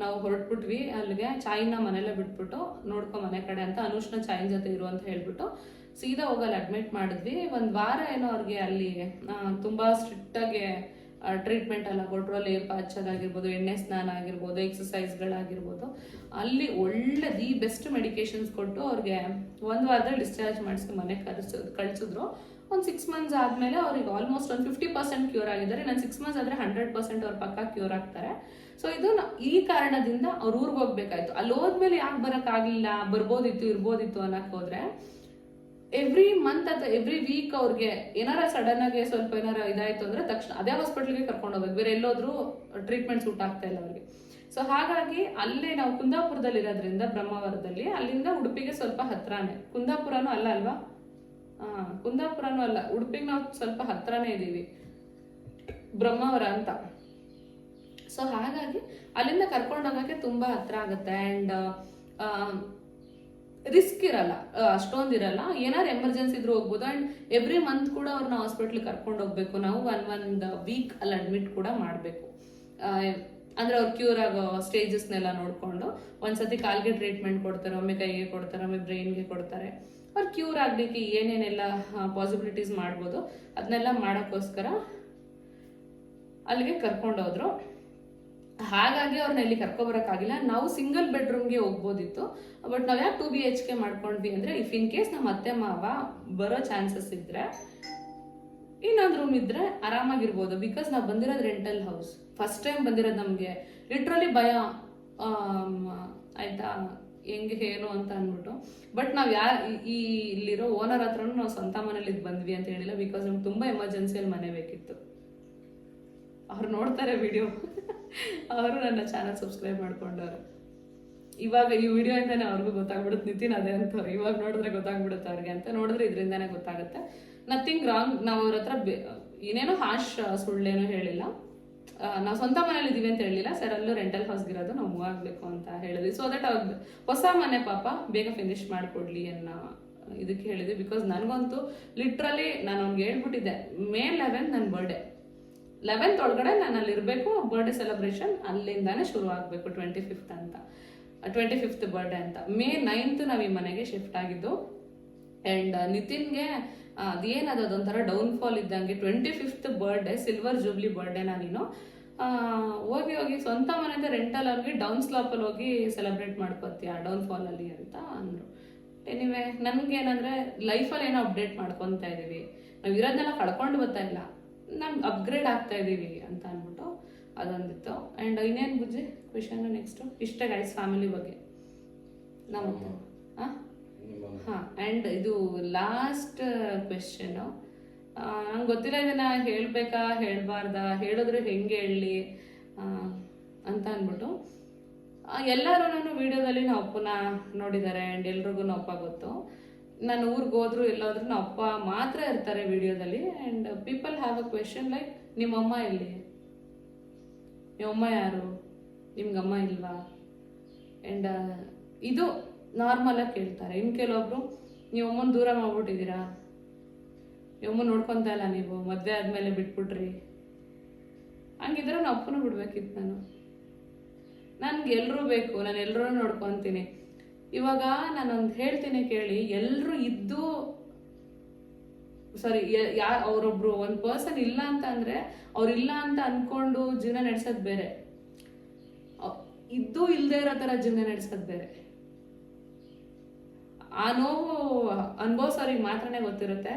ನಾವು ಹೊರಟ್ಬಿಟ್ವಿ. ಅಲ್ಲಿಗೆ ಚಾಯ್ನ ಮನೆಯಲ್ಲೇ ಬಿಟ್ಬಿಟ್ಟು ನೋಡ್ಕೊ ಮನೆ ಕಡೆ ಅಂತ ಅನುಷ್ಣ ಚಾಯಿನ್ ಜೊತೆ ಇರು ಅಂತ ಹೇಳ್ಬಿಟ್ಟು ಸೀದಾ ಹೋಗಲ್ಲಿ ಅಡ್ಮಿಟ್ ಮಾಡಿದ್ವಿ. ಒಂದು ವಾರ ಏನೋ ಅವ್ರಿಗೆ ಅಲ್ಲಿ ತುಂಬಾ ಸ್ಟ್ರಿಕ್ಟ್ ಆಗಿ ಟ್ರೀಟ್ಮೆಂಟ್ ಎಲ್ಲ ಕೊಟ್ಟರು ಲೇಪ ಹಚ್ಚೋದಾಗಿರ್ಬೋದು ಎಣ್ಣೆ ಸ್ನಾನ ಆಗಿರ್ಬೋದು ಎಕ್ಸಸೈಸ್ಗಳಾಗಿರ್ಬೋದು ಅಲ್ಲಿ ಒಳ್ಳೆ ದಿ ಬೆಸ್ಟ್ ಮೆಡಿಕೇಶನ್ಸ್ ಕೊಟ್ಟು ಅವ್ರಿಗೆ ಒಂದು ವಾರದಲ್ಲಿ ಡಿಸ್ಚಾರ್ಜ್ ಮಾಡಿಸಿ ಮನೆಗೆ ಕಳಿಸ್ ಕಳಿಸಿದ್ರು. ಒಂದು ಸಿಕ್ಸ್ ಮಂತ್ಸ್ ಆದಮೇಲೆ ಅವ್ರಿಗೆ ಆಲ್ಮೋಸ್ಟ್ ಒಂದು ಫಿಫ್ಟಿ ಪರ್ಸೆಂಟ್ ಕ್ಯೂರ್ ಆಗಿದ್ದಾರೆ. ನಾನು ಸಿಕ್ಸ್ ಮಂತ್ಸ್ ಆದರೆ ಹಂಡ್ರೆಡ್ ಪರ್ಸೆಂಟ್ ಅವ್ರ ಪಕ್ಕ ಕ್ಯೂರ್ ಆಗ್ತಾರೆ. ಸೊ ಇದು ಈ ಕಾರಣದಿಂದ ಅವ್ರ ಊರಿಗೆ ಹೋಗ್ಬೇಕಾಯ್ತು. ಅಲ್ಲಿ ಹೋದ್ಮೇಲೆ ಯಾಕೆ ಬರೋಕ್ಕಾಗಲಿಲ್ಲ ಬರ್ಬೋದಿತ್ತು, ಇರ್ಬೋದಿತ್ತು ಅನ್ನಕ್ಕೆ ಹೋದ್ರೆ ಎವ್ರಿ ಮಂತ್ ಅಥವಾ ಎವ್ರಿ ವೀಕ್ ಅವ್ರಿಗೆ ಏನಾರ ಸಡನ್ ಆಗಿ ಸ್ವಲ್ಪ ಏನಾರ ಇದಾಯ್ತು ಅಂದ್ರೆ ತಕ್ಷಣ ಅದೇ ಹಾಸ್ಪಿಟ್ಲಿಗೆ ಕರ್ಕೊಂಡು ಹೋಗ್ಬೇಕು. ಬೇರೆ ಎಲ್ಲೋದ್ರೂ ಟ್ರೀಟ್ಮೆಂಟ್ ಸೂಟ್ ಆಗ್ತಾ ಇಲ್ಲ ಅವ್ರಿಗೆ. ಸೊ ಹಾಗಾಗಿ ಅಲ್ಲೇ ನಾವು ಕುಂದಾಪುರದಲ್ಲಿ ಇರೋದ್ರಿಂದ ಬ್ರಹ್ಮಾವರದಲ್ಲಿ ಅಲ್ಲಿಂದ ಉಡುಪಿಗೆ ಸ್ವಲ್ಪ ಹತ್ರಾನೆ. ಕುಂದಾಪುರನೂ ಅಲ್ಲ ಅಲ್ವಾ? ಕುಂದಾಪುರನೂ ಅಲ್ಲ. ಉಡುಪಿಗೆ ನಾವು ಸ್ವಲ್ಪ ಹತ್ರನೇ ಇದ್ದೀವಿ. ಬ್ರಹ್ಮಾವರ ಅಂತ. ಸೊ ಹಾಗಾಗಿ ಅಲ್ಲಿಂದ ಕರ್ಕೊಂಡು ಹೋಗೋಕ್ಕೆ ತುಂಬ ಹತ್ರ ಆಗುತ್ತೆ. ಆ್ಯಂಡ್ ರಿಸ್ಕ್ ಇರಲ್ಲ. ಅಷ್ಟೊಂದು ಇರಲ್ಲ. ಏನಾದ್ರು ಎಮರ್ಜೆನ್ಸಿ ಇದ್ರೂ ಹೋಗ್ಬೋದು. ಅಂಡ್ ಎವ್ರಿ ಮಂತ್ ಕೂಡ ಅವ್ರನ್ನ ಹಾಸ್ಪಿಟ್ಲ್ ಕರ್ಕೊಂಡು ಹೋಗ್ಬೇಕು. ನಾವು ಒನ್ ಒನ್ ವೀಕ್ ಅಲ್ಲಿ ಅಡ್ಮಿಟ್ ಕೂಡ ಮಾಡಬೇಕು. ಅಂದ್ರೆ ಅವ್ರು ಕ್ಯೂರ್ ಆಗೋ ಸ್ಟೇಜಸ್ನೆಲ್ಲ ನೋಡ್ಕೊಂಡು ಒಂದ್ಸತಿ ಕಾಲ್ಗೆ ಟ್ರೀಟ್ಮೆಂಟ್ ಕೊಡ್ತಾರೆ, ಒಮ್ಮೆ ಕೈಗೆ ಕೊಡ್ತಾರೆ, ಒಮ್ಮೆ ಬ್ರೈನ್ಗೆ ಕೊಡ್ತಾರೆ. ಅವ್ರು ಕ್ಯೂರ್ ಆಗಲಿಕ್ಕೆ ಏನೇನೆಲ್ಲ ಪಾಸಿಬಿಲಿಟೀಸ್ ಮಾಡ್ಬೋದು ಅದನ್ನೆಲ್ಲ ಮಾಡೋಕ್ಕೋಸ್ಕರ ಅಲ್ಲಿಗೆ ಕರ್ಕೊಂಡೋದ್ರು ಹಾಗಾಗಿ ಅವ್ರನ್ನ ಇಲ್ಲಿ ಕರ್ಕೊಬರಕ್ಕಾಗಿಲ್ಲ. ನಾವು ಸಿಂಗಲ್ ಬೆಡ್ರೂಮ್ಗೆ ಹೋಗ್ಬೋದಿತ್ತು. ಬಟ್ ನಾವು ಯಾಕೆ ಟೂ ಬಿ ಎಚ್ ಕೆ ಮಾಡ್ಕೊಂಡ್ವಿ ಅಂದ್ರೆ ಇಫ್ ಇನ್ ಕೇಸ್ ನಮ್ಮ ಅತ್ತೆ, ಮಾವ ಬರೋ ಚಾನ್ಸಸ್ ಇದ್ರೆ ಇನ್ನೊಂದು ರೂಮ್ ಇದ್ರೆ ಆರಾಮಾಗಿರ್ಬೋದು. ಬಿಕಾಸ್ ನಾವು ಬಂದಿರೋದು ರೆಂಟಲ್ ಹೌಸ್ ಫಸ್ಟ್ ಟೈಮ್ ಬಂದಿರೋದು ನಮಗೆ. ಲಿಟ್ರಲಿ ಭಯ. ಆಯಿತಾ? ಹೆಂಗೆ, ಏನು ಅಂತ ಅಂದ್ಬಿಟ್ಟು. ಬಟ್ ನಾವು ಯಾ, ಈ- ಈ ಇಲ್ಲಿರೋ ಓನರ್ ಹತ್ರನೂ ನಾವು ಸ್ವಂತ ಮನೇಲಿ ಇದ್ ಬಂದ್ವಿ ಅಂತ ಹೇಳಿಲ್ಲ. ಬಿಕಾಸ್ ನಮ್ಗೆ ತುಂಬ ಎಮರ್ಜೆನ್ಸಿಯಲ್ಲಿ ಮನೆ ಬೇಕಿತ್ತು. ಅವ್ರು ನೋಡ್ತಾರೆ ವಿಡಿಯೋ ಅವರು ನನ್ನ ಚಾನಲ್ ಸಬ್ಸ್ಕ್ರೈಬ್ ಮಾಡ್ಕೊಂಡವ್ರು. ಇವಾಗ ಈ ವಿಡಿಯೋ ಇಂದಾನೆ ಅವ್ರಿಗೂ ಗೊತ್ತಾಗ್ಬಿಡುತ್ತೆ, ನಿತಿನ್ ಅದೇ ಅಂತವ್ರು. ಇವಾಗ ನೋಡಿದ್ರೆ ಗೊತ್ತಾಗ್ಬಿಡುತ್ತೆ ಅವ್ರಿಗೆ ಅಂತ. ನೋಡಿದ್ರೆ ಇದರಿಂದಾನೇ ಗೊತ್ತಾಗುತ್ತೆ. ನಥಿಂಗ್ ರಾಂಗ್ ನಾವು ಅವ್ರ ಹತ್ರ ಏನೇನೋ ಹಾಶ್ ಸುಳ್ಳೇನೋ ಹೇಳಿಲ್ಲ. ನಾವು ಸ್ವಂತ ಮನೇಲಿ ಇದೀವಿ ಅಂತ ಹೇಳಿಲ್ಲ. ಸರ್, ಅಲ್ಲೂ ರೆಂಟಲ್ ಹೌಸ್ಗಿರೋದು ನಾವು ಮೂವ್ ಆಗಬೇಕು ಅಂತ ಹೇಳಿದ್ವಿ. ಸೊ ದಟ್ ಅವ್ರ ಹೊಸ ಮನೆ ಪಾಪ ಬೇಗ ಫಿನಿಶ್ ಮಾಡಿಕೊಡ್ಲಿ ಅನ್ನೋ ಇದಕ್ಕೆ ಹೇಳಿದ್ವಿ. ಬಿಕಾಸ್ ನನಗಂತೂ ಲಿಟ್ರಲಿ ನಾನು ಅವ್ನಿಗೆ ಹೇಳ್ಬಿಟ್ಟಿದ್ದೆ. ಮೇ ಲೆವೆನ್ ನನ್ನ ಬರ್ಡೇ ಲೆವೆಂತ್ ಒಳಗಡೆ ನಾನು ಅಲ್ಲಿ ಇರಬೇಕು ಬರ್ಡೇ ಸೆಲೆಬ್ರೇಷನ್ ಅಲ್ಲಿಂದಾನೇ ಶುರು ಆಗಬೇಕು ಟ್ವೆಂಟಿ ಫಿಫ್ತ್ ಅಂತ. ಟ್ವೆಂಟಿ ಫಿಫ್ತ್ ಬರ್ಡೇ ಅಂತ. ಮೇ ನೈನ್ತ್ ನಾವು ಈ ಮನೆಗೆ ಶಿಫ್ಟ್ ಆಗಿದ್ದು. ಆ್ಯಂಡ್ ನಿತಿನ್ಗೆ ಅದೇನದು, ಅದೊಂಥರ ಡೌನ್ ಫಾಲ್ ಇದ್ದಂಗೆ twenty fifth birthday silver jubilee ಬರ್ಡೇನ ನೀನು. ಹೋಗಿ ಹೋಗಿ ಸ್ವಂತ ಮನೆಯಿಂದ ರೆಂಟಲ್ ಹೋಗಿ ಡೌನ್ ಸ್ಲಾಪಲ್ಲಿ ಹೋಗಿ ಸೆಲೆಬ್ರೇಟ್ ಮಾಡ್ಕೋತೀಯ ಡೌನ್ ಫಾಲಲ್ಲಿ ಅಂತ ಅಂದರು. ಎನಿವೆ ನನ್ಗೇನಂದ್ರೆ ಲೈಫಲ್ಲಿ ಏನೋ ಅಪ್ಡೇಟ್ ಮಾಡ್ಕೊತಾ ಇದೀವಿ. ನಾವು ಇರೋದನ್ನೆಲ್ಲ ಕಳ್ಕೊಂಡು ಬರ್ತಾ ಇಲ್ಲ. ನಮ್ಗೆ ಅಪ್ಗ್ರೇಡ್ ಆಗ್ತಾ ಇದ್ದೀವಿ ಅಂತ ಅಂದ್ಬಿಟ್ಟು ಅದೊಂದಿತ್ತು. ಆ್ಯಂಡ್ ಇನ್ನೇನು ಬುಜ್ಜಿ ಕ್ವೆಶನ್ ನೆಕ್ಸ್ಟು ಇಷ್ಟ ಗೈಸ್ ಫ್ಯಾಮಿಲಿ ಬಗ್ಗೆ. ನಮ್ಮ ಹಾಂ ಹಾಂ ಆ್ಯಂಡ್ ಇದು ಲಾಸ್ಟ್ ಕ್ವೆಶನು ನಂಗೆ ಗೊತ್ತಿಲ್ಲ ಇದನ್ನ ಹೇಳಬೇಕಾ ಹೇಳಬಾರ್ದಾ ಹೇಳಿದ್ರೆ ಹೆಂಗೆ ಹೇಳಲಿ ಅಂತ ಅಂದ್ಬಿಟ್ಟು ಎಲ್ಲರೂ ನಾನು ವಿಡಿಯೋದಲ್ಲಿ ನಾವು ಅಪ್ಪನ ನೋಡಿದ್ದಾರೆ ಆ್ಯಂಡ್ ಎಲ್ರಿಗೂ ಗೊತ್ತು ನಾನು ಊರಿಗೆ ಹೋದ್ರು ಎಲ್ಲಾದ್ರೂ ನಮ್ಮ ಅಪ್ಪ ಮಾತ್ರ ಇರ್ತಾರೆ ವಿಡಿಯೋದಲ್ಲಿ and people have a question like ನಿಮ್ಮಮ್ಮ ಎಲ್ಲಿ? ನಿಮ್ಮಮ್ಮ ಯಾರು? ನಿಮ್ಗಮ್ಮ ಇಲ್ವಾ? ಆ್ಯಂಡ್ ಇದು ನಾರ್ಮಲಾಗಿ ಕೇಳ್ತಾರೆ. ಇನ್ನು ಕೆಲವೊಬ್ರು ಅಮ್ಮನ ದೂರ ಮಾಡ್ಬಿಟ್ಟಿದ್ದೀರಾ? ನಿಮ್ಮಮ್ಮ ನೋಡ್ಕೊಂತ ಇಲ್ಲ ನೀವು, ಮದುವೆ ಆದ್ಮೇಲೆ ಬಿಟ್ಬಿಟ್ರಿ. ಹಂಗಿದ್ರೆ ನಾನು ಅಪ್ಪನೂ ಬಿಡ್ಬೇಕಿತ್ತು ನಾನು. ನನ್ಗೆ ಎಲ್ಲರೂ ಬೇಕು, ನಾನು ಎಲ್ಲರೂ ನೋಡ್ಕೊತೀನಿ. ಇವಾಗ ನಾನೊಂದು ಹೇಳ್ತೀನಿ ಕೇಳಿ ಎಲ್ಲರೂ ಇದ್ದು ಸಾರಿ ಯಾ, ಅವರೊಬ್ರು ಒಂದು ಪರ್ಸನ್ ಇಲ್ಲ ಅಂತ ಅಂದ್ರೆ ಅವ್ರು ಇಲ್ಲ ಅಂತ ಅನ್ಕೊಂಡು ಜೀವನ ನಡೆಸೋದು ಬೇರೆ. ಇದ್ದು ಇಲ್ಲದೆ ಇರೋ ಥರ ಜೀವನ ನಡೆಸೋದು ಬೇರೆ. ಆ ನೋವು ಅನುಭವಿಸೋರಿಗೆ ಮಾತ್ರನೇ ಗೊತ್ತಿರುತ್ತೆ.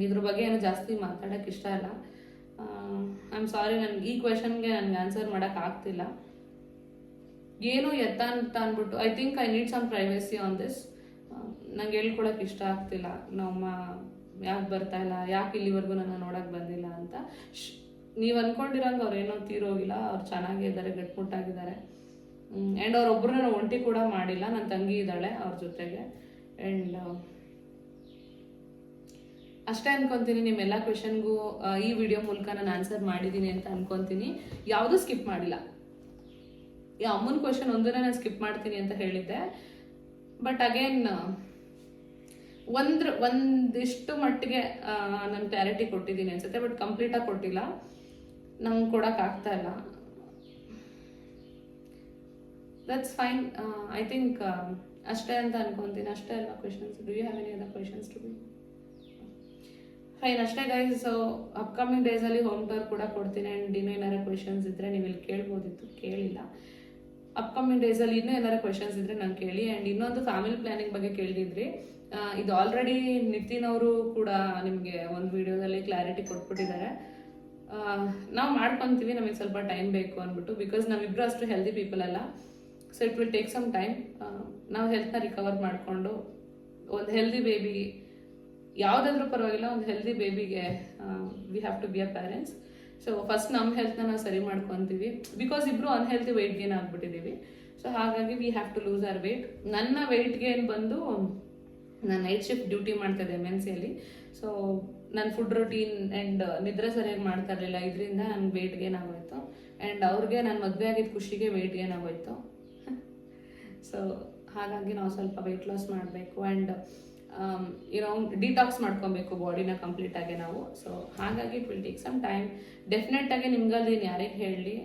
ಇದ್ರ ಬಗ್ಗೆ ಏನು ಜಾಸ್ತಿ ಮಾತಾಡೋಕೆ ಇಷ್ಟ ಇಲ್ಲ. ಐ ಆಮ್ ಸಾರಿ ನನ್ಗೆ ಈ ಕ್ವೆಶನ್ಗೆ ನನಗೆ ಆನ್ಸರ್ ಮಾಡೋಕ್ಕಾಗ್ತಿಲ್ಲ ಏನು ಎತ್ತ ಅಂತ ಅಂದ್ಬಿಟ್ಟು I think I need some privacy on this ನಂಗೆ ಹೇಳ್ಕೊಳಕ್ಕೆ ಇಷ್ಟ ಆಗ್ತಿಲ್ಲ. ನಮ್ಮ ಯಾಕೆ ಬರ್ತಾ ಇಲ್ಲ, ಯಾಕೆ ಇಲ್ಲಿವರೆಗೂ ನನ್ನ ನೋಡಕ್ ಬಂದಿಲ್ಲ ಅಂತ. ನೀವು ಅನ್ಕೊಂಡಿರಂಗ ಅವ್ರು ಏನೋ ತೀರೋಗಿಲ್ಲ, ಅವ್ರು ಚೆನ್ನಾಗಿದ್ದಾರೆ ಗಟ್ಮುಟ್ಟಾಗಿದ್ದಾರೆ. ಆ್ಯಂಡ್ ಅವ್ರೊಬ್ಬರನ್ನ ಒಂಟಿ ಕೂಡ ಮಾಡಿಲ್ಲ. ನನ್ನ ತಂಗಿ ಇದ್ದಾಳೆ ಅವ್ರ ಜೊತೆಗೆ. ಆ್ಯಂಡ್ ಅಷ್ಟೇ ಅನ್ಕೊಂತೀನಿ, ನಿಮ್ಮೆಲ್ಲ ಕ್ವೆಶನ್ಗೂ ಈ ವಿಡಿಯೋ ಮೂಲಕ ನಾನು ಆನ್ಸರ್ ಮಾಡಿದ್ದೀನಿ ಅಂತ ಅನ್ಕೊಂತೀನಿ. ಯಾವುದೂ ಸ್ಕಿಪ್ ಮಾಡಿಲ್ಲ. ಈ ಅಮ್ಮನ ಕ್ವಶನ್ ಒಂದನ್ನ ನಾನು ಸ್ಕಿಪ್ ಮಾಡ್ತೀನಿ ಅಂತ ಹೇಳಿದ್ದೆ. ಬಟ್ ಅಗೇನ್ ಒಂದ್ರ, ಒಂದಿಷ್ಟು ಮಟ್ಟಿಗೆ ನಾನು ಕ್ಲಾರಿಟಿ ಕೊಟ್ಟಿದ್ದೀನಿ ಅನ್ಸುತ್ತೆ ಬಟ್ ಕಂಪ್ಲೀಟಾಗಿ ಕೊಟ್ಟಿಲ್ಲ. ನಂಗೆ ಕೊಡೋಕ್ಕಾಗ್ತಾ ಇಲ್ಲ. ದಟ್ಸ್ ಫೈನ್ ಐ ಥಿಂಕ್ ಅಷ್ಟೇ ಅಂತ ಅನ್ಕೊಂತೀನಿ. ಅಷ್ಟೇ ಅಲ್ಲ questions do you have any other questions to be fine ಅಷ್ಟೇ ಗೈಸ್ ಸೊ ಅಪ್ಕಮಿಂಗ್ ಡೇಸಲ್ಲಿ ಹೋಮ್ ಟೂರ್ ಕೂಡ ಕೊಡ್ತೀನಿ. ಆ್ಯಂಡ್ ಇನ್ನೂ ಏನಾರು ಕ್ವೆಶನ್ಸ್ ಇದ್ದರೆ ನೀವು ಇಲ್ಲಿ ಕೇಳ್ಬೋದಿತ್ತು. ಕೇಳಿಲ್ಲ. ಅಪ್ಕಮಿಂಗ್ ಡೇಸಲ್ಲಿ ಇನ್ನೂ ಏನಾರು ಕ್ವೆಶನ್ಸ್ ಇದ್ರೆ ನಾನು ಕೇಳಿ. ಆ್ಯಂಡ್ ಇನ್ನೊಂದು ಫ್ಯಾಮಿಲಿ ಪ್ಲಾನಿಂಗ್ ಬಗ್ಗೆ ಕೇಳಿದ್ರಿ ಇದು ಆಲ್ರೆಡಿ ನಿತಿನ್ ಅವರು ಕೂಡ ನಿಮಗೆ ಒಂದು ವಿಡಿಯೋದಲ್ಲಿ ಕ್ಲಾರಿಟಿ ಕೊಟ್ಬಿಟ್ಟಿದ್ದಾರೆ. ನಾವು ಮಾಡ್ಕೊತೀವಿ, ನಮಗೆ ಸ್ವಲ್ಪ ಟೈಮ್ ಬೇಕು ಅಂದ್ಬಿಟ್ಟು. ಬಿಕಾಸ್ ನಾವಿಬ್ಬರು ಅಷ್ಟು ಹೆಲ್ದಿ ಪೀಪಲ್ ಅಲ್ಲ. So it will take some time ನಾವು ಹೆಲ್ತ್ನ ರಿಕವರ್ ಮಾಡಿಕೊಂಡು, ಒಂದು ಹೆಲ್ದಿ ಬೇಬಿ ಯಾವುದಾದ್ರೂ ಪರವಾಗಿಲ್ಲ, ಒಂದು healthy ಬೇಬಿಗೆ we have to be a parents so first ನಮ್ಮ ಹೆಲ್ತ್ನ ನಾವು ಸರಿ ಮಾಡ್ಕೊತೀವಿ. ಬಿಕಾಸ್ ಇಬ್ರು ಅನ್ಹೆಲ್ತಿ ವೆಯ್ಟ್ ಗೇನ್ ಆಗ್ಬಿಟ್ಟಿದ್ದೀವಿ ಸೊ ಹಾಗಾಗಿ we have to lose our weight ನನ್ನ ವೆಯ್ಟ್ ಗೇನ್ ಬಂದು ನಾನು ನೈಟ್ ಶಿಫ್ಟ್ ಡ್ಯೂಟಿ ಮಾಡ್ತಾ ಇದ್ದೆ ಎಂ ಎನ್ ಸಿಯಲ್ಲಿ ಸೊ ನನ್ನ ಫುಡ್ ರೊಟೀನ್ ಆ್ಯಂಡ್ ನಿದ್ರೆ ಸರಿಯಾಗಿ ಮಾಡ್ತಾ ಇರಲಿಲ್ಲ. ಇದರಿಂದ ನನ್ನ ವೆಯ್ಟ್ ಗೇನ್ ಆಗೋಯ್ತು. ಆ್ಯಂಡ್ ಅವ್ರಿಗೆ ನಾನು ಮದುವೆ ಆಗಿದ್ದ ಖುಷಿಗೆ ವೆಯ್ಟ್ ಗೇನ್ ಆಗೋಯ್ತು. ಸೊ ಹಾಗಾಗಿ ನಾವು ಸ್ವಲ್ಪ ವೆಯ್ಟ್ ಲಾಸ್ ಮಾಡಬೇಕು. ಆ್ಯಂಡ್ ಏನೋ ಡಿಟಾಕ್ಸ್ ಮಾಡ್ಕೊಬೇಕು ಬಾಡಿನ ಕಂಪ್ಲೀಟಾಗಿ ನಾವು. ಸೊ ಹಾಗಾಗಿ it will take some time ಡೆಫಿನೆಟಾಗಿ ನಿಮ್ಗಲ್ಲಿ ಯಾರಿಗೆ ಹೇಳಲಿ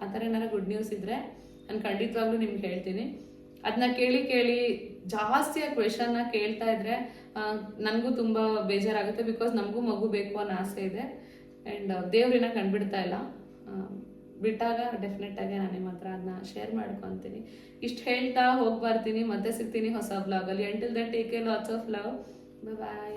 ಆ ಥರ ಏನಾರ ಗುಡ್ ನ್ಯೂಸ್ ಇದ್ದರೆ ನಾನು ಖಂಡಿತವಾಗ್ಲೂ ನಿಮ್ಗೆ ಹೇಳ್ತೀನಿ. ಅದನ್ನ ಕೇಳಿ ಕೇಳಿ ಜಾಸ್ತಿ ಆ ಕ್ವೆಶನ್ನ ಕೇಳ್ತಾ ಇದ್ರೆ ನನಗೂ ತುಂಬ ಬೇಜಾರಾಗುತ್ತೆ ಬಿಕಾಸ್ ನಮಗೂ ಮಗು ಬೇಕು ಅನ್ನೋ ಆಸೆ ಇದೆ. ಆ್ಯಂಡ್ ದೇವ್ರಿನ ಕಂಡುಬಿಡ್ತಾ ಇಲ್ಲ. ಬಿಟ್ಟಾಗ ಡೆಫಿನೆಟ್ ಆಗಿ ನಾನು ನಿಮ್ಮ ಅದನ್ನ ಶೇರ್ ಮಾಡ್ಕೊತೀನಿ. ಇಷ್ಟು ಹೇಳ್ತಾ ಹೋಗಿ ಬರ್ತೀನಿ ಮತ್ತೆ ಸಿಗ್ತೀನಿ ಹೊಸ ಬ್ಲಾಗಲ್ಲಿ until that take lots of love bye